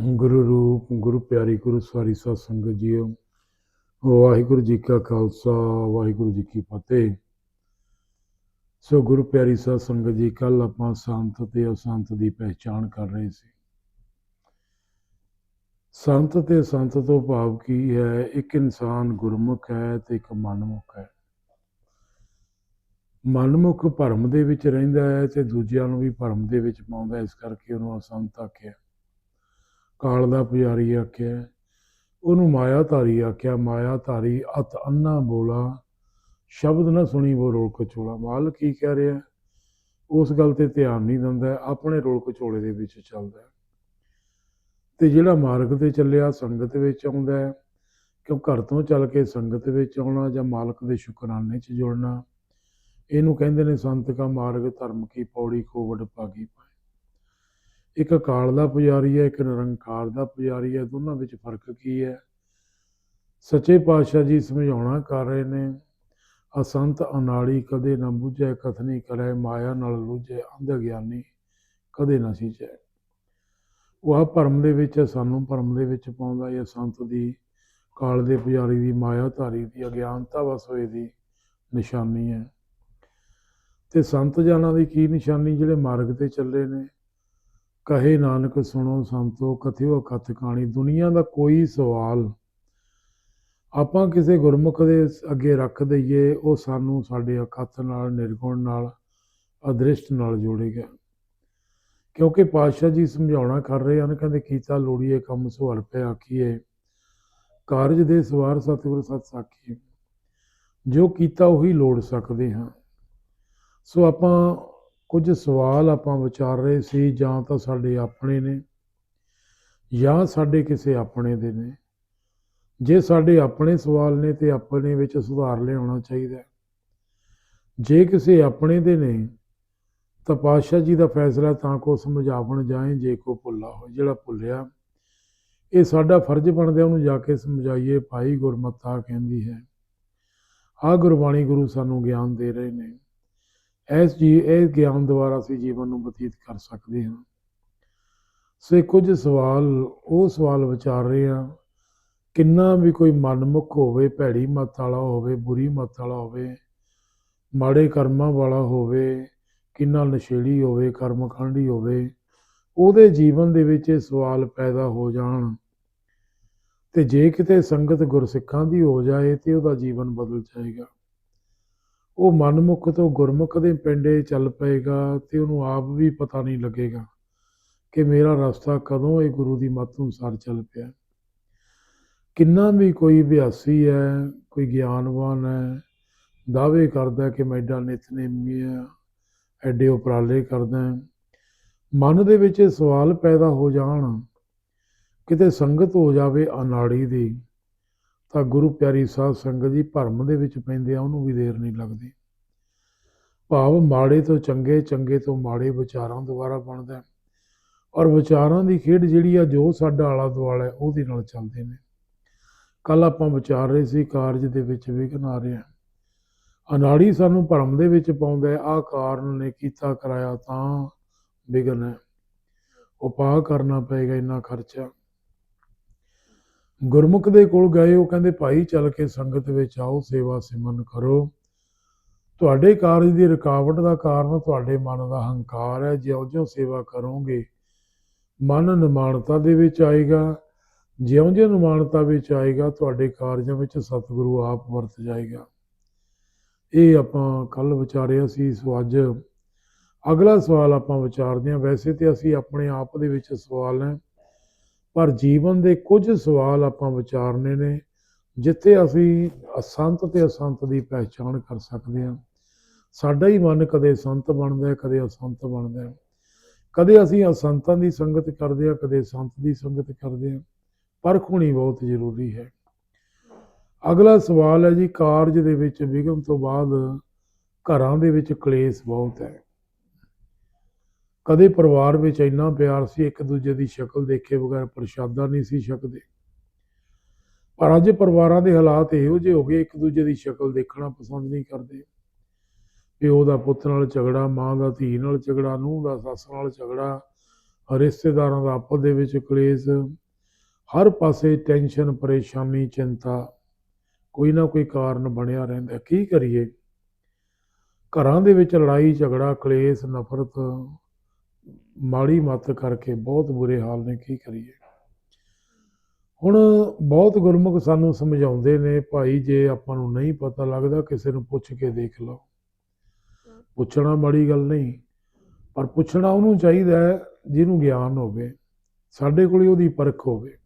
ਗੁਰੂ ਰੂਪ, ਗੁਰੂ ਪਿਆਰੀ, ਗੁਰੂ ਸਵਾਰੀ ਸਾਧ ਸੰਗਤ ਜੀਓ। ਵਾਹਿਗੁਰੂ ਜੀ ਕਾ ਖਾਲਸਾ, ਵਾਹਿਗੁਰੂ ਜੀ ਕੀ ਫਤਿਹ। ਸੋ ਗੁਰੂ ਪਿਆਰੀ ਸਾਧ ਸੰਗਤ ਜੀ ਕੱਲ ਆਪਾਂ ਸੰਤ ਤੇ ਅਸੰਤ ਦੀ ਪਹਿਚਾਣ ਕਰ ਰਹੇ ਸੀ। ਸੰਤ ਤੇ ਸੰਤ ਤੋਂ ਭਾਵ ਕੀ ਹੈ? ਇੱਕ ਇਨਸਾਨ ਗੁਰਮੁਖ ਹੈ ਤੇ ਇੱਕ ਮਨਮੁਖ ਹੈ। ਮਨਮੁਖ ਭਰਮ ਦੇ ਵਿੱਚ ਰਹਿੰਦਾ ਹੈ ਤੇ ਦੂਜਿਆਂ ਨੂੰ ਵੀ ਭਰਮ ਦੇ ਵਿੱਚ ਪਾਉਂਦਾ ਇਸ ਕਰਕੇ ਉਹਨੂੰ ਅਸੰਤ ਆਖਿਆ। ਕਾਲ ਦਾ ਪੁਜਾਰੀ ਆਖਿਆ, ਉਹਨੂੰ ਮਾਇਆ ਧਾਰੀ ਆਖਿਆ ਮਾਇਆ ਧਾਰੀ ਅਤ ਅੰਨਾ ਬੋਲਾ, ਸ਼ਬਦ ਨਾ ਸੁਣੀ ਉਹ ਰੋਲ ਕਚੋਲਾ ਮਾਲ ਕੀ ਕਹਿ ਰਿਹਾ? ਉਸ ਗੱਲ ਤੇ ਧਿਆਨ ਨਹੀਂ ਦਿੰਦਾ, ਆਪਣੇ ਰੋਲ ਕਚੋਲੇ ਦੇ ਵਿੱਚ ਚੱਲਦਾ ਤੇ ਜਿਹੜਾ ਮਾਰਗ ਤੇ ਚੱਲਿਆ, ਸੰਗਤ ਵਿੱਚ ਆਉਂਦਾ ਕਿਉਂ ਘਰ ਤੋਂ ਚੱਲ ਕੇ ਸੰਗਤ ਵਿੱਚ ਆਉਣਾ ਜਾਂ ਮਾਲਕ ਦੇ ਸ਼ੁਕਰਾਨੇ 'ਚ ਜੁੜਨਾ? ਇਹਨੂੰ ਕਹਿੰਦੇ ਨੇ, ਸੰਤ ਕਾ ਮਾਰਗ ਧਰਮ ਕੀ ਪੌੜੀ ਕੋ ਵਡ ਭਾਗੀ। ਇੱਕ ਅਕਾਲ ਦਾ ਪੁਜਾਰੀ ਹੈ, ਇੱਕ ਨਿਰੰਕਾਰ ਦਾ ਪੁਜਾਰੀ ਹੈ, ਦੋਨਾਂ ਵਿੱਚ ਫ਼ਰਕ ਕੀ ਹੈ? ਸੱਚੇ ਪਾਤਸ਼ਾਹ ਜੀ ਸਮਝਾਉਣਾ ਕਰ ਰਹੇ ਨੇ, ਅਸੰਤ ਅਨਾੜੀ ਕਦੇ ਨਾ ਬੁਝੈ, ਕਥਨੀ ਕਰੈ, ਮਾਇਆ ਨਾਲ ਲੁਝੈ ਅੰਧ ਗਿਆਨੀ ਕਦੇ ਨਾ ਸੀਚੈ ਉਹ ਆ ਭਰਮ ਦੇ ਵਿੱਚ ਸਾਨੂੰ ਭਰਮ ਦੇ ਵਿੱਚ ਪਾਉਂਦਾ ਇਹ ਸੰਤ ਦੀ ਕਾਲ ਦੇ ਪੁਜਾਰੀ ਦੀ ਮਾਇਆ ਧਾਰੀ ਦੀ, ਅਗਿਆਨਤਾ ਵਸ ਹੋਏ ਦੀ ਨਿਸ਼ਾਨੀ ਹੈ। ਤੇ ਸੰਤ ਜਾਨਾਂ ਦੀ ਕੀ ਨਿਸ਼ਾਨੀ ਜਿਹੜੇ ਮਾਰਗ ਤੇ ਚੱਲੇ ਨੇ? ਕਹੇ ਨਾਨਕ ਸੁਣੋ ਸੰਤੋ, ਕਥਿਓ ਕਥ ਕਹਾਣੀ ਦੁਨੀਆ ਦਾ ਕੋਈ ਸਵਾਲ। ਆਪਾਂ ਕਿਸੇ ਗੁਰਮੁਖ ਦੇ ਅੱਗੇ ਰੱਖ ਦਈਏ, ਉਹ ਸਾਨੂੰ ਸਾਡੇ ਅਕਥ ਨਾਲ, ਨਿਰਗੁਣ ਨਾਲ, ਅਦ੍ਰਿਸ਼ਟ ਨਾਲ ਜੋੜੇਗਾ ਕਿਉਂਕਿ ਪਾਤਸ਼ਾਹ ਜੀ ਸਮਝਾਉਣਾ ਕਰ ਰਹੇ ਹਨ, ਕਹਿੰਦੇ ਕੀਤਾ ਲੋੜੀਏ ਕੰਮ ਸੁਹਰ ਪੈ ਆਖੀਏ। ਕਾਰਜ ਦੇ ਸਵਾਰ ਸਤਿਗੁਰ ਸਤ ਸਾਖੀਏ। ਜੋ ਕੀਤਾ ਉਹੀ ਲੋੜ ਸਕਦੇ ਹਾਂ। ਸੋ ਆਪਾਂ ਕੁਝ ਸਵਾਲ ਆਪਾਂ ਵਿਚਾਰ ਰਹੇ ਸੀ, ਜਾਂ ਤਾਂ ਸਾਡੇ ਆਪਣੇ ਨੇ, ਜਾਂ ਸਾਡੇ ਕਿਸੇ ਆਪਣੇ ਦੇ ਨੇ। ਜੇ ਸਾਡੇ ਆਪਣੇ ਸਵਾਲ ਨੇ, ਤੇ ਆਪਣੇ ਵਿੱਚ ਸੁਧਾਰ ਲਿਆਉਣਾ ਚਾਹੀਦਾ ਜੇ ਕਿਸੇ ਆਪਣੇ ਦੇ ਨੇ, ਤਾਂ ਪਾਤਸ਼ਾਹ ਜੀ ਦਾ ਫੈਸਲਾ ਤਾਂ ਕੋ ਸਮਝਾਵਣ ਜਾਏ, ਜੇ ਕੋ ਭੁੱਲਾ ਹੋ ਜਿਹੜਾ ਭੁੱਲਿਆ, ਇਹ ਸਾਡਾ ਫਰਜ਼ ਬਣਦਾ ਉਹਨੂੰ ਜਾ ਕੇ ਸਮਝਾਈਏ, ਭਾਈ ਗੁਰਮਤਾ ਕਹਿੰਦੀ ਹੈ ਆ ਗੁਰਬਾਣੀ ਗੁਰੂ ਸਾਨੂੰ ਗਿਆਨ ਦੇ ਰਹੇ ਨੇ। ਇਸ ਜੀ ਇਹ ਗਿਆਨ ਦੁਆਰਾ ਅਸੀਂ ਜੀਵਨ ਨੂੰ ਬਤੀਤ ਕਰ ਸਕਦੇ ਹਾਂ। ਸੇ ਕੁਝ ਸਵਾਲ, ਉਹ ਸਵਾਲ ਵਿਚਾਰ ਰਹੇ ਹਾਂ, ਕਿੰਨਾ ਵੀ ਕੋਈ ਮਨਮੁਖ ਹੋਵੇ, ਭੈੜੀ ਮੱਤ ਵਾਲਾ ਹੋਵੇ, ਬੁਰੀ ਮੱਤ ਵਾਲਾ ਹੋਵੇ, ਮਾੜੇ ਕਰਮਾਂ ਵਾਲਾ ਹੋਵੇ, ਕਿੰਨਾ ਨਸ਼ੇੜੀ ਹੋਵੇ ਕਰਮਖੰਡੀ ਹੋਵੇ, ਉਹਦੇ ਜੀਵਨ ਦੇ ਵਿੱਚ ਇਹ ਸਵਾਲ ਪੈਦਾ ਹੋ ਜਾਣ। ਤੇ ਜੇ ਕਿਤੇ ਸੰਗਤ ਗੁਰਸਿੱਖਾਂ ਦੀ ਹੋ ਜਾਏ, ਤੇ ਉਹਦਾ ਜੀਵਨ ਬਦਲ ਜਾਏਗਾ। ਉਹ ਮਨਮੁਖ ਤੋਂ ਗੁਰਮੁਖ ਦੇ ਪਿੰਡੇ ਚੱਲ ਪਏਗਾ ਤੇ ਉਹਨੂੰ ਆਪ ਵੀ ਪਤਾ ਨਹੀਂ ਲੱਗੇਗਾ ਕਿ ਮੇਰਾ ਰਸਤਾ ਕਦੋਂ ਇਹ ਗੁਰੂ ਦੀ ਮੱਤ ਅਨੁਸਾਰ ਚੱਲ ਪਿਆ। ਕਿੰਨਾ ਵੀ ਕੋਈ ਅਭਿਆਸੀ ਹੈ, ਕੋਈ ਗਿਆਨਵਾਨ ਹੈ, ਦਾਅਵੇ ਕਰਦਾ ਕਿ ਮੈਂ ਐਡਾ ਨਿਤਨੇਮੀ ਆ ਐਡੇ ਉਪਰਾਲੇ ਕਰਦਾ ਮਨ ਦੇ ਵਿੱਚ ਇਹ ਸਵਾਲ ਪੈਦਾ ਹੋ ਜਾਣ, ਕਿਤੇ ਸੰਗਤ ਹੋ ਜਾਵੇ ਅਨਾੜੀ ਦੀ ਤਾਂ ਗੁਰੂ ਪਿਆਰੀ ਸਾਧ ਸੰਗਤ ਜੀ ਭਰਮ ਦੇ ਵਿੱਚ ਪੈਂਦੇ ਆ, ਉਹਨੂੰ ਵੀ ਦੇਰ ਨਹੀਂ ਲੱਗਦੀ। ਭਾਵ ਮਾੜੇ ਤੋਂ ਚੰਗੇ ਚੰਗੇ ਤੋਂ ਮਾੜੇ ਵਿਚਾਰਾਂ ਦੁਆਰਾ ਬਣਦਾ ਔਰ ਵਿਚਾਰਾਂ ਦੀ ਖੇਡ ਜਿਹੜੀ ਆ, ਜੋ ਸਾਡਾ ਆਲਾ ਦੁਆਲਾ ਹੈ, ਉਹਦੇ ਨਾਲ ਚੱਲਦੇ ਨੇ। ਕੱਲ ਆਪਾਂ ਵਿਚਾਰ ਰਹੇ ਸੀ, ਕਾਰਜ ਦੇ ਵਿੱਚ ਵਿਘਨ ਆ ਰਿਹਾ ਅਨਾੜੀ ਸਾਨੂੰ ਭਰਮ ਦੇ ਵਿੱਚ ਪਾਉਂਦਾ ਹੈ, ਆਹ ਕਾਰਨ ਨੇ ਕੀਤਾ ਕਰਾਇਆ ਤਾਂ ਵਿਘਨ ਹੈ। ਉਪਾਅ ਕਰਨਾ ਪਏਗਾ ਇੰਨਾ ਖਰਚਾ। ਗੁਰਮੁਖ ਦੇ ਕੋਲ ਗਏ, ਉਹ ਕਹਿੰਦੇ, ਭਾਈ, ਚੱਲ ਕੇ ਸੰਗਤ ਵਿੱਚ ਆਓ, ਸੇਵਾ ਸਿਮਰਨ ਕਰੋ। ਤੁਹਾਡੇ ਕਾਰਜ ਦੀ ਰੁਕਾਵਟ ਦਾ ਕਾਰਨ ਤੁਹਾਡੇ ਮਨ ਦਾ ਹੰਕਾਰ ਹੈ। ਜਿਉਂ-ਜਿਉਂ ਸੇਵਾ ਕਰੋਗੇ, ਮਨ ਨਿਮਾਣਤਾ ਦੇ ਵਿੱਚ ਆਏਗਾ। ਜਿਉਂ-ਜਿਉਂ ਨਿਮਾਣਤਾ ਵਿੱਚ ਆਏਗਾ, ਤੁਹਾਡੇ ਕਾਰਜਾਂ ਵਿੱਚ ਸਤਿਗੁਰੂ ਆਪ ਵਰਤ ਜਾਏਗਾ। ਇਹ ਆਪਾਂ ਕੱਲ ਵਿਚਾਰਿਆ ਸੀ, ਸੋ ਅੱਜ ਅਗਲਾ ਸਵਾਲ ਆਪਾਂ ਵਿਚਾਰਦੇ ਹਾਂ। ਵੈਸੇ ਤੇ ਅਸੀਂ ਆਪਣੇ ਆਪ ਦੇ ਵਿੱਚ ਸਵਾਲ ਹੈ। ਪਰ ਜੀਵਨ ਦੇ ਕੁਝ ਸਵਾਲ ਆਪਾਂ ਵਿਚਾਰਨੇ ਨੇ, ਜਿੱਥੇ ਅਸੀਂ ਅਸੰਤ ਤੇ ਅਸੰਤ ਦੀ ਪਹਿਚਾਣ ਕਰ ਸਕਦੇ ਹਾਂ। ਸਾਡਾ ਹੀ ਮਨ ਕਦੇ ਸੰਤ ਬਣਦਾ ਹੈ, ਕਦੇ ਅਸੰਤ ਬਣਦਾ ਹੈ। ਕਦੇ ਅਸੀਂ ਅਸੰਤਾਂ ਦੀ ਸੰਗਤ ਕਰਦੇ ਹਾਂ, ਕਦੇ ਸੰਤ ਦੀ ਸੰਗਤ ਕਰਦੇ ਹਾਂ। ਪਰਖ ਹੋਣੀ ਬਹੁਤ ਜ਼ਰੂਰੀ ਹੈ। ਅਗਲਾ ਸਵਾਲ ਹੈ ਜੀ, ਕਾਰਜ ਦੇ ਵਿੱਚ ਵਿਗਮ ਤੋਂ ਬਾਅਦ ਘਰਾਂ ਦੇ ਵਿੱਚ ਕਲੇਸ਼ ਬਹੁਤ ਹੈ। ਕਦੇ ਪਰਿਵਾਰ ਵਿੱਚ ਇੰਨਾ ਪਿਆਰ ਸੀ, ਇੱਕ ਦੂਜੇ ਦੀ ਸ਼ਕਲ ਦੇਖੇ ਬਗੈਰ ਪ੍ਰਸ਼ਾਦਾ ਨਹੀਂ ਸੀ ਛਕਦੇ। ਪਰ ਅੱਜ ਪਰਿਵਾਰਾਂ ਦੇ ਹਾਲਾਤ ਇਹੋ ਜਿਹੇ ਹੋ ਗਏ, ਇੱਕ ਦੂਜੇ ਦੀ ਸ਼ਕਲ ਦੇਖਣਾ ਪਸੰਦ ਨਹੀਂ ਕਰਦੇ। ਪਿਓ ਦਾ ਪੁੱਤ ਨਾਲ ਝਗੜਾ, ਮਾਂ ਦਾ ਧੀ ਨਾਲ ਝਗੜਾ, ਨੂੰਹ ਦਾ ਸੱਸ ਨਾਲ ਝਗੜਾ ਰਿਸ਼ਤੇਦਾਰਾਂ ਦਾ ਆਪਸ ਦੇ ਵਿੱਚ ਕਲੇਸ਼, ਹਰ ਪਾਸੇ ਟੈਨਸ਼ਨ, ਪਰੇਸ਼ਾਨੀ, ਚਿੰਤਾ, ਕੋਈ ਨਾ ਕੋਈ ਕਾਰਨ ਬਣਿਆ ਰਹਿੰਦਾ। ਕੀ ਕਰੀਏ? ਘਰਾਂ ਦੇ ਵਿੱਚ ਲੜਾਈ, ਝਗੜਾ, ਕਲੇਸ਼, ਨਫ਼ਰਤ ਮਾੜੀ ਮੱਤ ਕਰਕੇ ਬਹੁਤ ਬੁਰੇ ਹਾਲ ਨੇ, ਕੀ ਕਰੀਏ? ਹੁਣ ਬਹੁਤ ਗੁਰਮੁਖ ਸਾਨੂੰ ਸਮਝਾਉਂਦੇ ਨੇ, ਭਾਈ ਜੇ ਆਪਾਂ ਨੂੰ ਨਹੀਂ ਪਤਾ ਲੱਗਦਾ, ਕਿਸੇ ਨੂੰ ਪੁੱਛ ਕੇ ਦੇਖ ਲਓ। ਪੁੱਛਣਾ ਮਾੜੀ ਗੱਲ ਨਹੀਂ, ਪਰ ਪੁੱਛਣਾ ਉਹਨੂੰ ਚਾਹੀਦਾ ਹੈ ਜਿਹਨੂੰ ਗਿਆਨ ਹੋਵੇ, ਸਾਡੇ ਕੋਲ ਉਹਦੀ ਪਰਖ ਹੋਵੇ।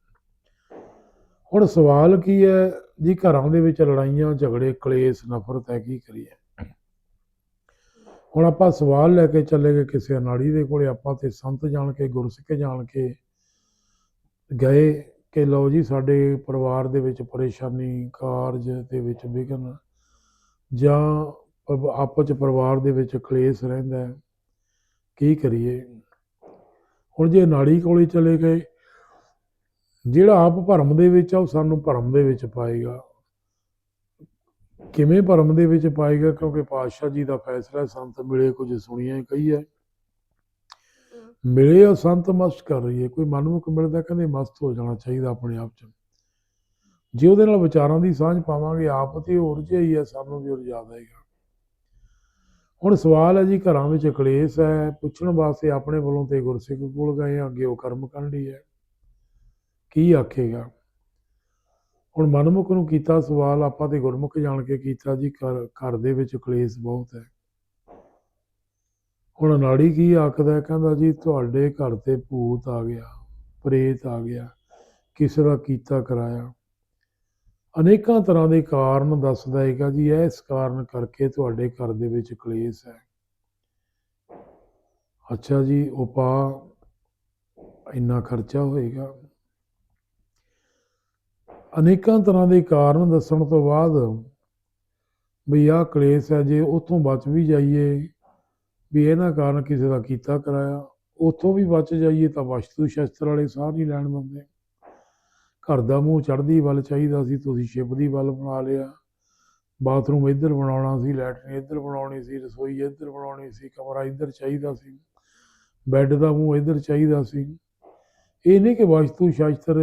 ਹੁਣ ਸਵਾਲ ਕੀ ਹੈ ਜੀ, ਘਰਾਂ ਦੇ ਵਿੱਚ ਲੜਾਈਆਂ, ਝਗੜੇ, ਕਲੇਸ਼, ਨਫ਼ਰਤ ਹੈ, ਕੀ ਕਰੀਏ? ਹੁਣ ਆਪਾਂ ਸਵਾਲ ਲੈ ਕੇ ਚੱਲੇ ਗਏ ਕਿਸੇ ਅਨਾੜੀ ਦੇ ਕੋਲੇ, ਆਪਾਂ ਤੇ ਸੰਤ ਜਾਣ ਕੇ, ਗੁਰਸਿੱਖ ਜਾਣ ਕੇ ਗਏ ਕਿ ਲਓ ਜੀ ਸਾਡੇ ਪਰਿਵਾਰ ਦੇ ਵਿੱਚ ਪਰੇਸ਼ਾਨੀ, ਕਾਰਜ ਦੇ ਵਿੱਚ ਵਿਘਨ ਜਾਂ ਪ- ਆਪਸ ਚ ਪਰਿਵਾਰ ਦੇ ਵਿੱਚ ਕਲੇਸ਼ ਰਹਿੰਦਾ ਹੈ, ਕੀ ਕਰੀਏ? ਹੁਣ ਜੇ ਨਾੜੀ ਕੋਲੇ ਚਲੇ ਗਏ, ਜਿਹੜਾ ਆਪ ਭਰਮ ਦੇ ਵਿੱਚ ਆ, ਉਹ ਸਾਨੂੰ ਭਰਮ ਦੇ ਵਿੱਚ ਪਾਏਗਾ। ਕਿਵੇਂ ਭਰਮ ਦੇ ਵਿੱਚ ਪਾਏਗਾ? ਕਿਉਂਕਿ ਪਾਤਸ਼ਾਹ ਜੀ ਦਾ ਫੈਸਲਾ ਸੰਤ ਮਿਲੇ ਕੁਝ ਸੁਣੀਆਂ ਕਹੀ ਹੈ। ਮਿਲੇ ਉਹ ਸੰਤ ਮਸਤ ਕਰ ਰਹੀ ਹੈ ਕੋਈ ਮਨਮੁਖ ਮਿਲਦਾ ਕਹਿੰਦੇ ਮਸਤ ਹੋ ਜਾਣਾ ਚਾਹੀਦਾ ਆਪਣੇ ਆਪ ਚ। ਜੇ ਉਹਦੇ ਨਾਲ ਵਿਚਾਰਾਂ ਦੀ ਸਾਂਝ ਪਾਵਾਂਗੇ ਆਪ ਤੇ ਹੋਰ ਹੀ ਹੈ ਸਾਨੂੰ ਵੀ ਉਰਜਾ ਦੇਗਾ ਹੁਣ ਸਵਾਲ ਹੈ ਜੀ ਘਰਾਂ ਵਿੱਚ ਕਲੇਸ਼ ਹੈ। ਪੁੱਛਣ ਵਾਸਤੇ ਆਪਣੇ ਵੱਲੋਂ ਤੇ ਗੁਰਸਿੱਖ ਕੋਲ ਗਏ ਆ, ਅੱਗੇ ਉਹ ਕਰਮ ਕੰਢੀ ਹੈ। ਕੀ ਆਖੇਗਾ? ਹੁਣ ਮਨਮੁਖ ਨੂੰ ਕੀਤਾ ਸਵਾਲ, ਆਪਾਂ ਤੇ ਗੁਰਮੁਖ ਜਾਣ ਕੇ ਕੀਤਾ ਜੀ, ਘਰ ਘਰ ਦੇ ਵਿੱਚ ਕਲੇਸ਼ ਬਹੁਤ ਹੈ। ਹੁਣ ਅਨਾੜੀ ਕੀ ਆਖਦਾ ਕਹਿੰਦਾ ਜੀ, ਤੁਹਾਡੇ ਘਰ ਤੇ ਭੂਤ ਆ ਗਿਆ, ਪ੍ਰੇਤ ਆ ਗਿਆ, ਕਿਸੇ ਦਾ ਕੀਤਾ ਕਰਾਇਆ। ਅਨੇਕਾਂ ਤਰ੍ਹਾਂ ਦੇ ਕਾਰਨ ਦੱਸਦਾ ਹੈਗਾ ਜੀ ਇਸ ਕਾਰਨ ਕਰਕੇ ਤੁਹਾਡੇ ਘਰ ਦੇ ਵਿੱਚ ਕਲੇਸ਼ ਹੈ। ਅੱਛਾ ਜੀ ਉਪਾਅ ਇੰਨਾ ਖਰਚਾ ਹੋਏਗਾ। ਅਨੇਕਾਂ ਤਰ੍ਹਾਂ ਦੇ ਕਾਰਨ ਦੱਸਣ ਤੋਂ ਬਾਅਦ ਵੀ ਆਹ ਕਲੇਸ਼ ਹੈ, ਜੇ ਉੱਥੋਂ ਬਚ ਵੀ ਜਾਈਏ, ਵੀ ਇਹਨਾਂ ਕਾਰਨ ਕਿਸੇ ਦਾ ਕੀਤਾ ਕਰਾਇਆ, ਉੱਥੋਂ ਵੀ ਬਚ ਜਾਈਏ ਤਾਂ ਵਸਤੂ ਸ਼ਸਤਰ ਵਾਲੇ ਸਾਹ ਨਹੀਂ ਲੈਣ ਦਿੰਦੇ। ਘਰ ਦਾ ਮੂੰਹ ਚੜ੍ਹਦੀ ਵੱਲ ਚਾਹੀਦਾ ਸੀ, ਤੁਸੀਂ ਸ਼ਿਵ ਦੀ ਵੱਲ ਬਣਾ ਲਿਆ। ਬਾਥਰੂਮ ਇੱਧਰ ਬਣਾਉਣਾ ਸੀ, ਲੈਟਰਨ ਇੱਧਰ ਬਣਾਉਣੀ ਸੀ, ਰਸੋਈ ਇੱਧਰ ਬਣਾਉਣੀ ਸੀ, ਕਮਰਾ ਇੱਧਰ ਚਾਹੀਦਾ ਸੀ, ਬੈੱਡ ਦਾ ਮੂੰਹ ਇੱਧਰ ਚਾਹੀਦਾ ਸੀ। ਇਹ ਨਹੀਂ ਕਿ ਵਸਤੂ ਸ਼ਾਸਤਰ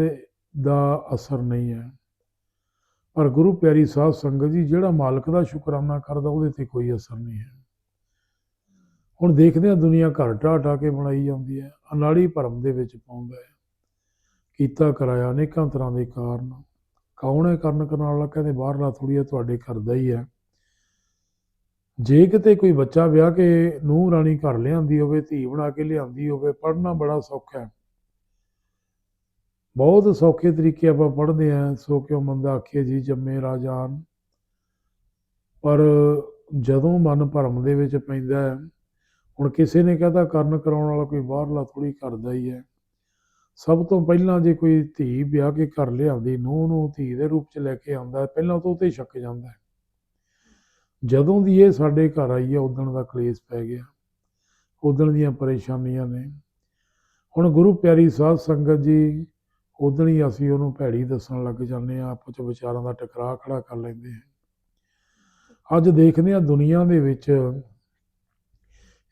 ਦਾ ਅਸਰ ਨਹੀਂ ਹੈ। ਪਰ ਗੁਰੂ ਪਿਆਰੀ ਸਾਧ ਸੰਗਤ ਜੀ, ਜਿਹੜਾ ਮਾਲਕ ਦਾ ਸ਼ੁਕਰਾਨਾ ਕਰਦਾ, ਉਹਦੇ ਤੇ ਕੋਈ ਅਸਰ ਨਹੀਂ ਹੈ। ਹੁਣ ਦੇਖਦੇ ਹਾਂ ਦੁਨੀਆ ਘਰ ਢਾਹ ਢਾਹ ਕੇ ਬਣਾਈ ਜਾਂਦੀ ਹੈ। ਅਨਾੜੀ ਭਰਮ ਦੇ ਵਿੱਚ ਪਾਉਂਦਾ ਹੈ। ਕੀਤਾ ਕਰਾਇਆ ਅਨੇਕਾਂ ਤਰ੍ਹਾਂ ਦੇ ਕਾਰਨ। ਕੌਣ ਹੈ ਕਰਨ ਕਰਨ ਵਾਲਾ? ਕਹਿੰਦੇ ਬਾਹਰਲਾ ਥੋੜੀ ਹੈ ਤੁਹਾਡੇ ਘਰ ਦਾ ਹੀ ਹੈ। ਜੇ ਕਿਤੇ ਕੋਈ ਬੱਚਾ ਵਿਆਹ ਕੇ ਨੂੰਹ ਰਾਣੀ ਘਰ ਲਿਆਂਦੀ ਹੋਵੇ, ਧੀ ਬਣਾ ਕੇ ਲਿਆਂਦੀ ਹੋਵੇ, ਪੜ੍ਹਨਾ ਬੜਾ ਸੌਖਾ ਹੈ। ਬਹੁਤ ਸੌਖੇ ਤਰੀਕੇ ਆਪਾਂ ਪੜ੍ਹਦੇ ਆਂ ਸੋ ਕਿਉ ਮੰਦਾ ਆਖੇ ਜੀ, ਜੰਮੇ ਰਾਜਾਨ ਪਰ ਜਦੋਂ ਮਨ ਭਰਮ ਦੇ ਵਿੱਚ ਪੈਂਦਾ ਹੈ, ਹੁਣ ਕਿਸੇ ਨੇ ਕਹਤਾ ਕਰਨ ਕਰਾਉਣ ਵਾਲਾ ਕੋਈ ਬਾਹਰਲਾ ਥੋੜੀ ਕਰਦਾ ਹੀ ਹੈ। ਸਭ ਤੋਂ ਪਹਿਲਾਂ ਜੇ ਕੋਈ ਧੀ ਵਿਆਹ ਕੇ ਘਰ ਲਿਆਉਂਦੀ, ਨੂੰਹ ਨੂੰ ਧੀ ਦੇ ਰੂਪ ਚ ਲੈ ਕੇ ਆਉਂਦਾ ਪਹਿਲਾਂ ਤਾਂ ਉਹ ਤੇ ਸ਼ੱਕ ਜਾਂਦਾ ਹੈ। ਜਦੋਂ ਦੀ ਇਹ ਸਾਡੇ ਘਰ ਆਈ ਹੈ ਉਦਣ ਦਾ ਕਲੇਸ਼ ਪੈ ਗਿਆ। ਉਦਣ ਦੀਆਂ ਪਰੇਸ਼ਾਨੀਆਂ ਨੇ। ਹੁਣ ਗੁਰੂ ਪਿਆਰੀ ਸਾਧ ਸੰਗਤ ਜੀ ਉਦਣ ਹੀ ਅਸੀਂ ਉਹਨੂੰ ਭੈੜੀ ਦੱਸਣ ਲੱਗ ਜਾਂਦੇ ਆ ਆਪਸ ਚ ਵਿਚਾਰਾਂ ਦਾ ਟਕਰਾਅ ਖੜਾ ਕਰ ਲੈਂਦੇ ਹਾਂ। ਅੱਜ ਦੇਖਦੇ ਹਾਂ ਦੁਨੀਆ ਦੇ ਵਿੱਚ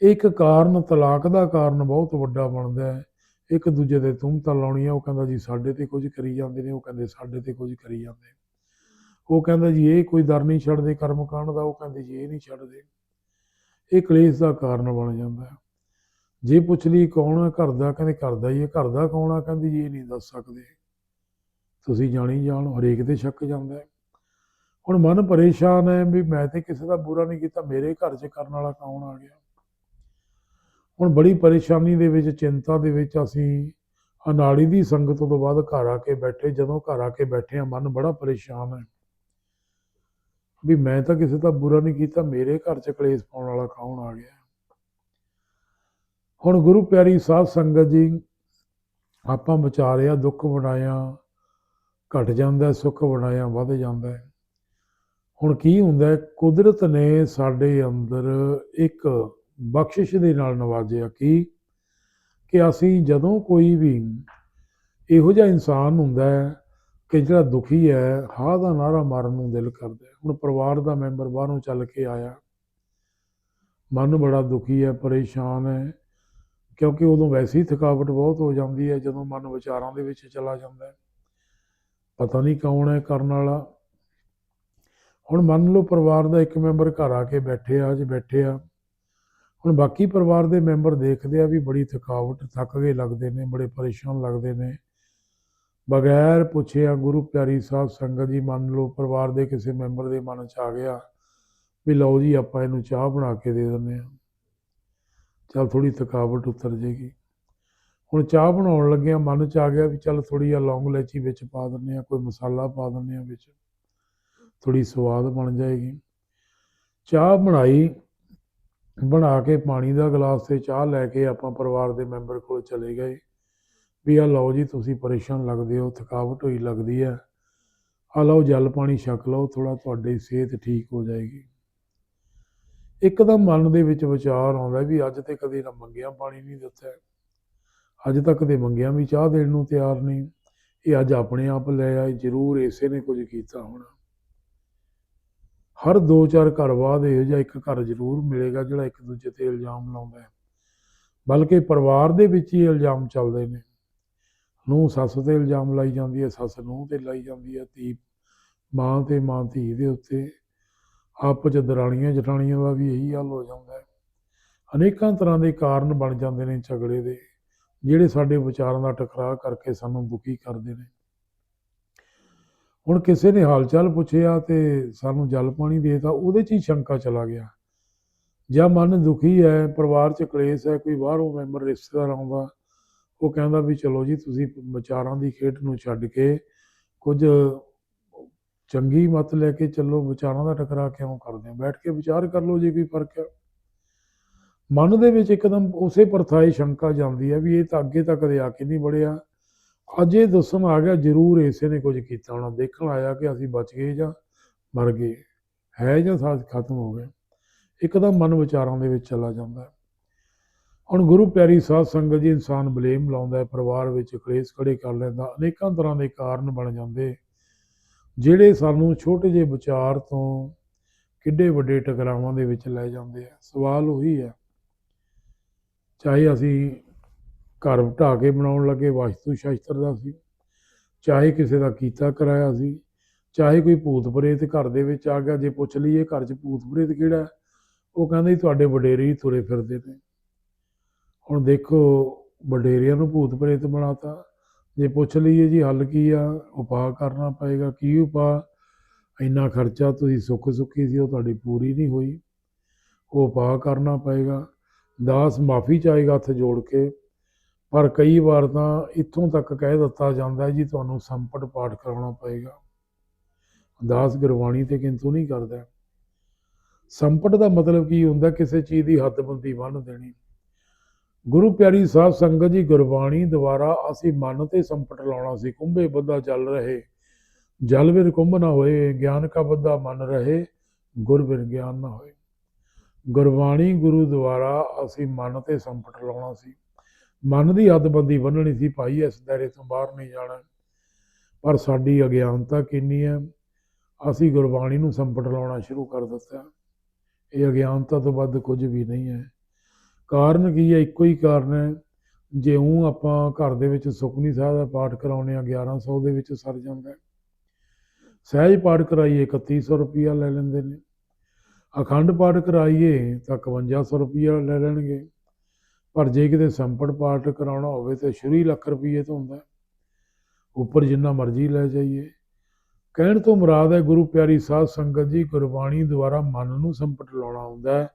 ਇੱਕ ਕਾਰਨ, ਤਲਾਕ ਦਾ ਕਾਰਨ ਬਹੁਤ ਵੱਡਾ ਬਣਦਾ ਹੈ। ਇੱਕ ਦੂਜੇ ਦੇ ਤੁਮਤਾਂ ਲਾਉਣੀਆਂ ਉਹ ਕਹਿੰਦਾ ਜੀ ਸਾਡੇ ਤੇ ਕੁਝ ਕਰੀ ਜਾਂਦੇ ਨੇ, ਉਹ ਕਹਿੰਦੇ ਸਾਡੇ ਤੇ ਕੁਝ ਕਰੀ ਜਾਂਦੇ ਉਹ ਕਹਿੰਦਾ ਜੀ ਇਹ ਕੋਈ ਦਰ ਨਹੀਂ ਛੱਡਦੇ ਕਰਮ ਕਾਂਡ ਦਾ, ਉਹ ਕਹਿੰਦੇ ਜੀ ਇਹ ਨਹੀਂ ਛੱਡਦੇ। ਇਹ ਕਲੇਸ਼ ਦਾ ਕਾਰਨ ਬਣ ਜਾਂਦਾ ਹੈ। ਜੇ ਪੁੱਛ ਲਈ ਕੌਣ ਹੈ ਘਰ ਦਾ ਕਹਿੰਦੇ ਘਰ ਦਾ ਹੀ ਹੈ ਘਰ ਦਾ ਕੌਣ ਆ, ਕਹਿੰਦੀ ਜੀ ਇਹ ਨਹੀਂ ਦੱਸ ਸਕਦੇ। ਤੁਸੀਂ ਜਾਣੀ ਜਾਣ, ਹਰੇਕ ਤੇ ਸ਼ੱਕ ਜਾਂਦਾ ਹੈ। ਹੁਣ ਮਨ ਪਰੇਸ਼ਾਨ ਹੈ ਵੀ ਮੈਂ ਤੇ ਕਿਸੇ ਦਾ ਬੁਰਾ ਨਹੀਂ ਕੀਤਾ, ਮੇਰੇ ਘਰ 'ਚ ਕਰਨ ਵਾਲਾ ਕੌਣ ਆ ਗਿਆ? ਹੁਣ ਬੜੀ ਪਰੇਸ਼ਾਨੀ ਦੇ ਵਿੱਚ, ਚਿੰਤਾ ਦੇ ਵਿੱਚ ਅਸੀਂ ਅਨਾੜੀ ਦੀ ਸੰਗਤ ਤੋਂ ਬਾਅਦ ਘਰ ਆ ਕੇ ਬੈਠੇ, ਜਦੋਂ ਘਰ ਆ ਕੇ ਬੈਠੇ ਆ ਮਨ ਬੜਾ ਪਰੇਸ਼ਾਨ ਹੈ। ਵੀ ਮੈਂ ਤਾਂ ਕਿਸੇ ਦਾ ਬੁਰਾ ਨਹੀਂ ਕੀਤਾ, ਮੇਰੇ ਘਰ 'ਚ ਕਲੇਸ਼ ਪਾਉਣ ਵਾਲਾ ਕੌਣ ਆ ਗਿਆ? ਹੁਣ ਗੁਰੂ ਪਿਆਰੀ ਸਾਧ ਸੰਗਤ ਜੀ, ਆਪਾਂ ਵਿਚਾਰਿਆ, ਦੁੱਖ ਬਣਾਇਆ, ਘਟ ਜਾਂਦਾ, ਸੁੱਖ ਬਣਾਇਆ, ਵੱਧ ਜਾਂਦਾ ਹੁਣ ਕੀ ਹੁੰਦਾ ਕੁਦਰਤ ਨੇ ਸਾਡੇ ਅੰਦਰ ਇੱਕ ਬਖਸ਼ਿਸ਼ ਦੇ ਨਾਲ ਨਵਾਜਿਆ ਕੀ, ਕਿ ਅਸੀਂ ਜਦੋਂ ਕੋਈ ਵੀ ਇਹੋ ਜਿਹਾ ਇਨਸਾਨ ਹੁੰਦਾ ਹੈ ਕਿ ਜਿਹੜਾ ਦੁਖੀ ਹੈ ਹਾਂ ਦਾ ਨਾਰਾ ਮਾਰਨ ਨੂੰ ਦਿਲ ਕਰਦਾ ਹੁਣ ਪਰਿਵਾਰ ਦਾ ਮੈਂਬਰ ਬਾਹਰੋਂ ਚੱਲ ਕੇ ਆਇਆ। ਮਨ ਬੜਾ ਦੁਖੀ ਹੈ, ਪਰੇਸ਼ਾਨ ਹੈ। ਕਿਉਂਕਿ ਉਦੋਂ ਵੈਸੇ ਹੀ ਥਕਾਵਟ ਬਹੁਤ ਹੋ ਜਾਂਦੀ ਹੈ ਜਦੋਂ ਮਨ ਵਿਚਾਰਾਂ ਦੇ ਵਿੱਚ ਚਲਾ ਜਾਂਦਾ ਹੈ। ਪਤਾ ਨਹੀਂ ਕੌਣ ਹੈ ਕਰਨ ਵਾਲਾ। ਹੁਣ ਮੰਨ ਲਓ ਪਰਿਵਾਰ ਦਾ ਇੱਕ ਮੈਂਬਰ ਘਰ ਆ ਕੇ ਬੈਠੇ ਆ, ਅੱਜ ਬੈਠੇ ਆ। ਹੁਣ ਬਾਕੀ ਪਰਿਵਾਰ ਦੇ ਮੈਂਬਰ ਦੇਖਦੇ ਆ ਵੀ ਬੜੀ ਥਕਾਵਟ, ਥੱਕ ਗਏ ਲੱਗਦੇ ਨੇ, ਬੜੇ ਪਰੇਸ਼ਾਨ ਲੱਗਦੇ ਨੇ। ਬਗੈਰ ਪੁੱਛਿਆ ਗੁਰੂ ਪਿਆਰੀ ਸਾਹਿਬ ਸੰਗਤ ਜੀ, ਮੰਨ ਲਓ ਪਰਿਵਾਰ ਦੇ ਕਿਸੇ ਮੈਂਬਰ ਦੇ ਮਨ 'ਚ ਆ ਗਿਆ ਵੀ ਲਓ ਜੀ ਆਪਾਂ ਇਹਨੂੰ ਚਾਹ ਬਣਾ ਕੇ ਦੇ ਦਿੰਦੇ ਆ ਚਲ ਥੋੜੀ ਥਕਾਵਟ ਉਤਰ ਜੇਗੀ। ਹੁਣ ਚਾਹ ਬਣਾਉਣ ਲੱਗਿਆ ਮਨ 'ਚ ਆ ਗਿਆ ਵੀ ਚੱਲ ਥੋੜੀ ਜਿਹਾ ਲੌਂਗ ਇਲਾਇਚੀ ਵਿੱਚ ਪਾ ਦਿੰਦੇ ਆ ਕੋਈ ਮਸਾਲਾ ਪਾ ਦਿੰਦੇ ਆ ਵਿੱਚ। ਥੋੜੀ ਸਵਾਦ ਬਣ ਜਾਏਗੀ। ਚਾਹ ਬਣਾਈ, ਬਣਾ ਕੇ ਪਾਣੀ ਦਾ ਗਲਾਸ ਤੇ ਚਾਹ ਲੈ ਕੇ ਆਪਾਂ ਪਰਿਵਾਰ ਦੇ ਮੈਂਬਰ ਕੋਲ ਚਲੇ ਗਏ। ਵੀ ਆ ਲਓ ਜੀ, ਤੁਸੀਂ ਪਰੇਸ਼ਾਨ ਲੱਗਦੇ ਹੋ, ਥਕਾਵਟ ਹੋਈ ਲੱਗਦੀ ਹੈ। ਆ ਲਓ ਜਲ ਪਾਣੀ ਛਕ ਲਓ ਥੋੜਾ ਤੁਹਾਡੀ ਸਿਹਤ ਠੀਕ ਹੋ ਜਾਏਗੀ। ਇੱਕਦਮ ਮਨ ਦੇ ਵਿੱਚ ਵਿਚਾਰ ਆਉਂਦਾ ਵੀ ਅੱਜ ਤੇ ਕਦੇ ਨਾ ਮੰਗਿਆ, ਪਾਣੀ ਨਹੀਂ ਦਿੱਤਾ। ਅੱਜ ਤੱਕ ਦੇ ਮੰਗਿਆ ਵੀ ਚਾਹ ਦੇਣ ਨੂੰ ਤਿਆਰ ਨਹੀਂ। ਇਹ ਅੱਜ ਆਪਣੇ ਆਪ ਲੈ ਆਏ, ਜ਼ਰੂਰ ਇਸੇ ਨੇ ਕੁਝ ਕੀਤਾ ਹੋਣਾ। ਹਰ ਦੋ ਚਾਰ ਘਰ ਬਾਅਦ ਇਹੋ ਜਿਹਾ ਇੱਕ ਘਰ ਜ਼ਰੂਰ ਮਿਲੇਗਾ ਜਿਹੜਾ ਇੱਕ ਦੂਜੇ ਤੇ ਇਲਜ਼ਾਮ ਲਾਉਂਦਾ ਹੈ। ਬਲਕਿ ਪਰਿਵਾਰ ਦੇ ਵਿੱਚ ਹੀ ਇਲਜ਼ਾਮ ਚੱਲਦੇ ਨੇ। ਨੂੰ ਸੱਸ ਤੇ ਇਲਜ਼ਾਮ ਲਾਈ ਜਾਂਦੀ ਹੈ, ਸੱਸ ਨੂੰ ਤੇ ਲਾਈ ਜਾਂਦੀ ਹੈ, ਧੀ ਮਾਂ ਤੇ ਮਾਂ ਧੀ ਦੇ ਉੱਤੇ। ਆਪਸ ਚ ਦਰਾਣੀਆਂ ਜਠਾਣੀਆਂ ਦਾ ਵੀ ਇਹੀ ਹਾਲ ਹੋ ਜਾਂਦਾ ਹੈ। ਅਨੇਕਾਂ ਤਰ੍ਹਾਂ ਦੇ ਕਾਰਨ ਬਣ ਜਾਂਦੇ ਨੇ ਝਗੜੇ ਦੇ, ਜਿਹੜੇ ਸਾਡੇ ਵਿਚਾਰਾਂ ਦਾ ਟਕਰਾਅ ਕਰਕੇ ਸਾਨੂੰ ਦੁਖੀ ਕਰਦੇ ਨੇ। ਹੁਣ ਕਿਸੇ ਨੇ ਹਾਲਚਾਲ ਪੁੱਛਿਆ ਤੇ ਸਾਨੂੰ ਜਲ ਪਾਣੀ ਦੇਤਾ, ਉਹਦੇ 'ਚ ਹੀ ਸ਼ੰਕਾ ਚਲਾ ਗਿਆ। ਜਾਂ ਮਨ ਦੁਖੀ ਹੈ, ਪਰਿਵਾਰ 'ਚ ਕਲੇਸ਼ ਹੈ, ਕੋਈ ਬਾਹਰੋਂ ਮੈਂਬਰ, ਰਿਸ਼ਤੇਦਾਰ ਆਉਂਦਾ, ਉਹ ਕਹਿੰਦਾ ਵੀ ਚਲੋ ਜੀ, ਤੁਸੀਂ ਵਿਚਾਰਾਂ ਦੀ ਖੇਡ ਨੂੰ ਛੱਡ ਕੇ ਕੁਝ ਚੰਗੀ ਮਤ ਲੈ ਕੇ ਚੱਲੋ, ਵਿਚਾਰਾਂ ਦਾ ਟਕਰਾਅ ਕਿਉਂ ਕਰਦੇ ਹੋ। ਬੈਠ ਕੇ ਵਿਚਾਰ ਕਰ ਲਓ ਜੇ ਕੋਈ ਫ਼ਰਕ ਹੈ। ਮਨ ਦੇ ਵਿੱਚ ਇੱਕਦਮ ਉਸੇ ਪਰਥਾਈ ਸ਼ੰਕਾ ਜਾਂਦੀ ਹੈ ਵੀ ਇਹ ਤਾਂ ਅੱਗੇ ਤਾਂ ਕਦੇ ਆ ਕੇ ਨਹੀਂ ਬੜਿਆ ਅੱਜ ਇਹ ਦੱਸਣ ਆ ਗਿਆ, ਜ਼ਰੂਰ ਇਸੇ ਨੇ ਕੁਝ ਕੀਤਾ ਹੋਣਾ। ਦੇਖਣ ਆਇਆ ਕਿ ਅਸੀਂ ਬਚ ਗਏ ਜਾਂ ਮਰ ਗਏ। ਹੈ ਜਾਂ ਸਾਥ ਖਤਮ ਹੋ ਗਿਆ। ਇੱਕਦਮ ਮਨ ਵਿਚਾਰਾਂ ਦੇ ਵਿੱਚ ਚਲਾ ਜਾਂਦਾ ਹੁਣ ਗੁਰੂ ਪਿਆਰੀ ਸਾਧ ਸੰਗਤ ਜੀ ਇਨਸਾਨ ਬਲੇਮ ਲਾਉਂਦਾ ਹੈ, ਪਰਿਵਾਰ ਵਿੱਚ ਕਲੇਸ਼ ਖੜੇ ਕਰ ਲੈਂਦਾ, ਅਨੇਕਾਂ ਤਰ੍ਹਾਂ ਦੇ ਕਾਰਨ ਬਣ ਜਾਂਦੇ। ਜਿਹੜੇ ਸਾਨੂੰ ਛੋਟੇ ਜਿਹੇ ਵਿਚਾਰ ਤੋਂ ਕਿੱਡੇ ਵੱਡੇ ਟਕਰਾਵਾਂ ਦੇ ਵਿੱਚ ਲੈ ਜਾਂਦੇ ਆ। ਸਵਾਲ ਉਹੀ ਹੈ ਚਾਹੇ ਅਸੀਂ ਘਰ ਢਾਹ ਕੇ ਬਣਾਉਣ ਲੱਗੇ, ਵਾਸਤੂ ਸ਼ਾਸਤਰ ਦਾ ਸੀ, ਚਾਹੇ ਕਿਸੇ ਦਾ ਕੀਤਾ ਕਰਾਇਆ ਸੀ, ਚਾਹੇ ਕੋਈ ਭੂਤ ਪ੍ਰੇਤ ਘਰ ਦੇ ਵਿੱਚ ਆ ਗਿਆ, ਜੇ ਪੁੱਛ ਲਈਏ ਘਰ 'ਚ ਭੂਤ ਪ੍ਰੇਤ ਕਿਹੜਾ ਉਹ ਕਹਿੰਦੇ ਤੁਹਾਡੇ ਵਡੇਰੇ ਹੀ ਤੁਰੇ ਫਿਰਦੇ ਨੇ। ਹੁਣ ਦੇਖੋ, ਵਡੇਰਿਆਂ ਨੂੰ ਭੂਤ ਪ੍ਰੇਤ ਬਣਾਤਾ ਜੇ ਪੁੱਛ ਲਈਏ ਜੀ ਹੱਲ ਕੀ ਆ, ਉਪਾਅ ਕਰਨਾ ਪਏਗਾ, ਕੀ ਉਪਾਅ? ਇੰਨਾ ਖਰਚਾ ਤੁਸੀਂ ਸੁੱਖ ਸੁੱਖੀ ਸੀ, ਉਹ ਤੁਹਾਡੀ ਪੂਰੀ ਨਹੀਂ ਹੋਈ। ਉਹ ਉਪਾਅ ਕਰਨਾ ਪਏਗਾ। ਦਾਸ ਮਾਫੀ ਚਾਹੇਗਾ ਹੱਥ ਜੋੜ ਕੇ, ਪਰ ਕਈ ਵਾਰ ਤਾਂ ਇੱਥੋਂ ਤੱਕ ਕਹਿ ਦਿੱਤਾ ਜਾਂਦਾ ਜੀ, ਤੁਹਾਨੂੰ ਸੰਪਟ ਪਾਠ ਕਰਾਉਣਾ ਪਏਗਾ। ਦਾਸ ਗੁਰਬਾਣੀ ਤੇ ਕਿੰਤੂ ਨਹੀਂ ਕਰਦਾ। ਸੰਪਟ ਦਾ ਮਤਲਬ ਕੀ ਹੁੰਦਾ, ਕਿਸੇ ਚੀਜ਼ ਦੀ ਹੱਦਬੰਦੀ ਬੰਨ੍ਹ ਦੇਣੀ। ਗੁਰੂ ਪਿਆਰੀ ਸਾਹਿਬ ਸੰਗਤ ਜੀ, ਗੁਰਬਾਣੀ ਦੁਆਰਾ ਅਸੀਂ ਮਨ ਤੇ ਸੰਪਟ ਲਾਉਣਾ ਸੀ, ਕੁੰਭੇ ਬੱਧਾ ਚੱਲ ਰਹੇ। ਜਲ ਵਿਰ ਕੁੰਭ ਨਾ ਹੋਏ, ਗਿਆਨ ਕਾ ਬੱਧਾ ਮਨ ਰਹੇ, ਗੁਰ ਬਿਨ ਗਿਆਨ ਨਾ ਹੋਏ। ਗੁਰਬਾਣੀ ਗੁਰੂ ਦੁਆਰਾ ਅਸੀਂ ਮਨ ਤੇ ਸੰਪਟ ਲਾਉਣਾ ਸੀ। ਮਨ ਦੀ ਹੱਦਬੰਦੀ ਬੰਨਣੀ ਸੀ, ਭਾਈ ਇਸ ਦਾਇਰੇ ਤੋਂ ਬਾਹਰ ਨਹੀਂ ਜਾਣਾ। ਪਰ ਸਾਡੀ ਅਗਿਆਨਤਾ ਕਿੰਨੀ ਹੈ, ਅਸੀਂ ਗੁਰਬਾਣੀ ਨੂੰ ਸੰਪਟ ਲਾਉਣਾ ਸ਼ੁਰੂ ਕਰ ਦਿੱਤਾ। ਇਹ ਅਗਿਆਨਤਾ ਤੋਂ ਵੱਧ ਕੁਝ ਵੀ ਨਹੀਂ ਹੈ। ਕਾਰਨ ਕੀ ਹੈ? ਇੱਕੋ ਹੀ ਕਾਰਨ ਹੈ। ਜੇ ਉਹ ਆਪਾਂ ਘਰ ਦੇ ਵਿੱਚ ਸੁਖਨੀ ਸਾਹਿਬ ਦਾ ਪਾਠ ਕਰਾਉਨੇ ਆ 1100 ਦੇ ਵਿੱਚ ਸਰ ਜਾਂਦਾ ਸਹਿਜ ਪਾਠ ਕਰਾਈਏ 3100 ਰੁਪਿਆ ਲੈ ਲੈਂਦੇ ਨੇ। ਅਖੰਡ ਪਾਠ ਕਰਾਈਏ ਤਾਂ 5100 ਰੁਪਿਆ ਲੈ ਲੈਣਗੇ। ਪਰ ਜੇ ਕਿਤੇ ਸੰਪਟ ਪਾਠ ਕਰਾਉਣਾ ਹੋਵੇ ਤਾਂ ਸ਼ੁਰੂ ਲੱਖ ਰੁਪਏ ਤੋਂ ਹੁੰਦਾ ਉੱਪਰ ਜਿੰਨਾ ਮਰਜ਼ੀ ਲੈ ਜਾਈਏ। ਕਹਿਣ ਤੋਂ ਮੁਰਾਦ ਹੈ, ਗੁਰੂ ਪਿਆਰੀ ਸਾਧ ਸੰਗਤ ਜੀ, ਗੁਰਬਾਣੀ ਦੁਆਰਾ ਮਨ ਨੂੰ ਸੰਪਟ ਲਾਉਣਾ ਹੁੰਦਾ ਹੈ।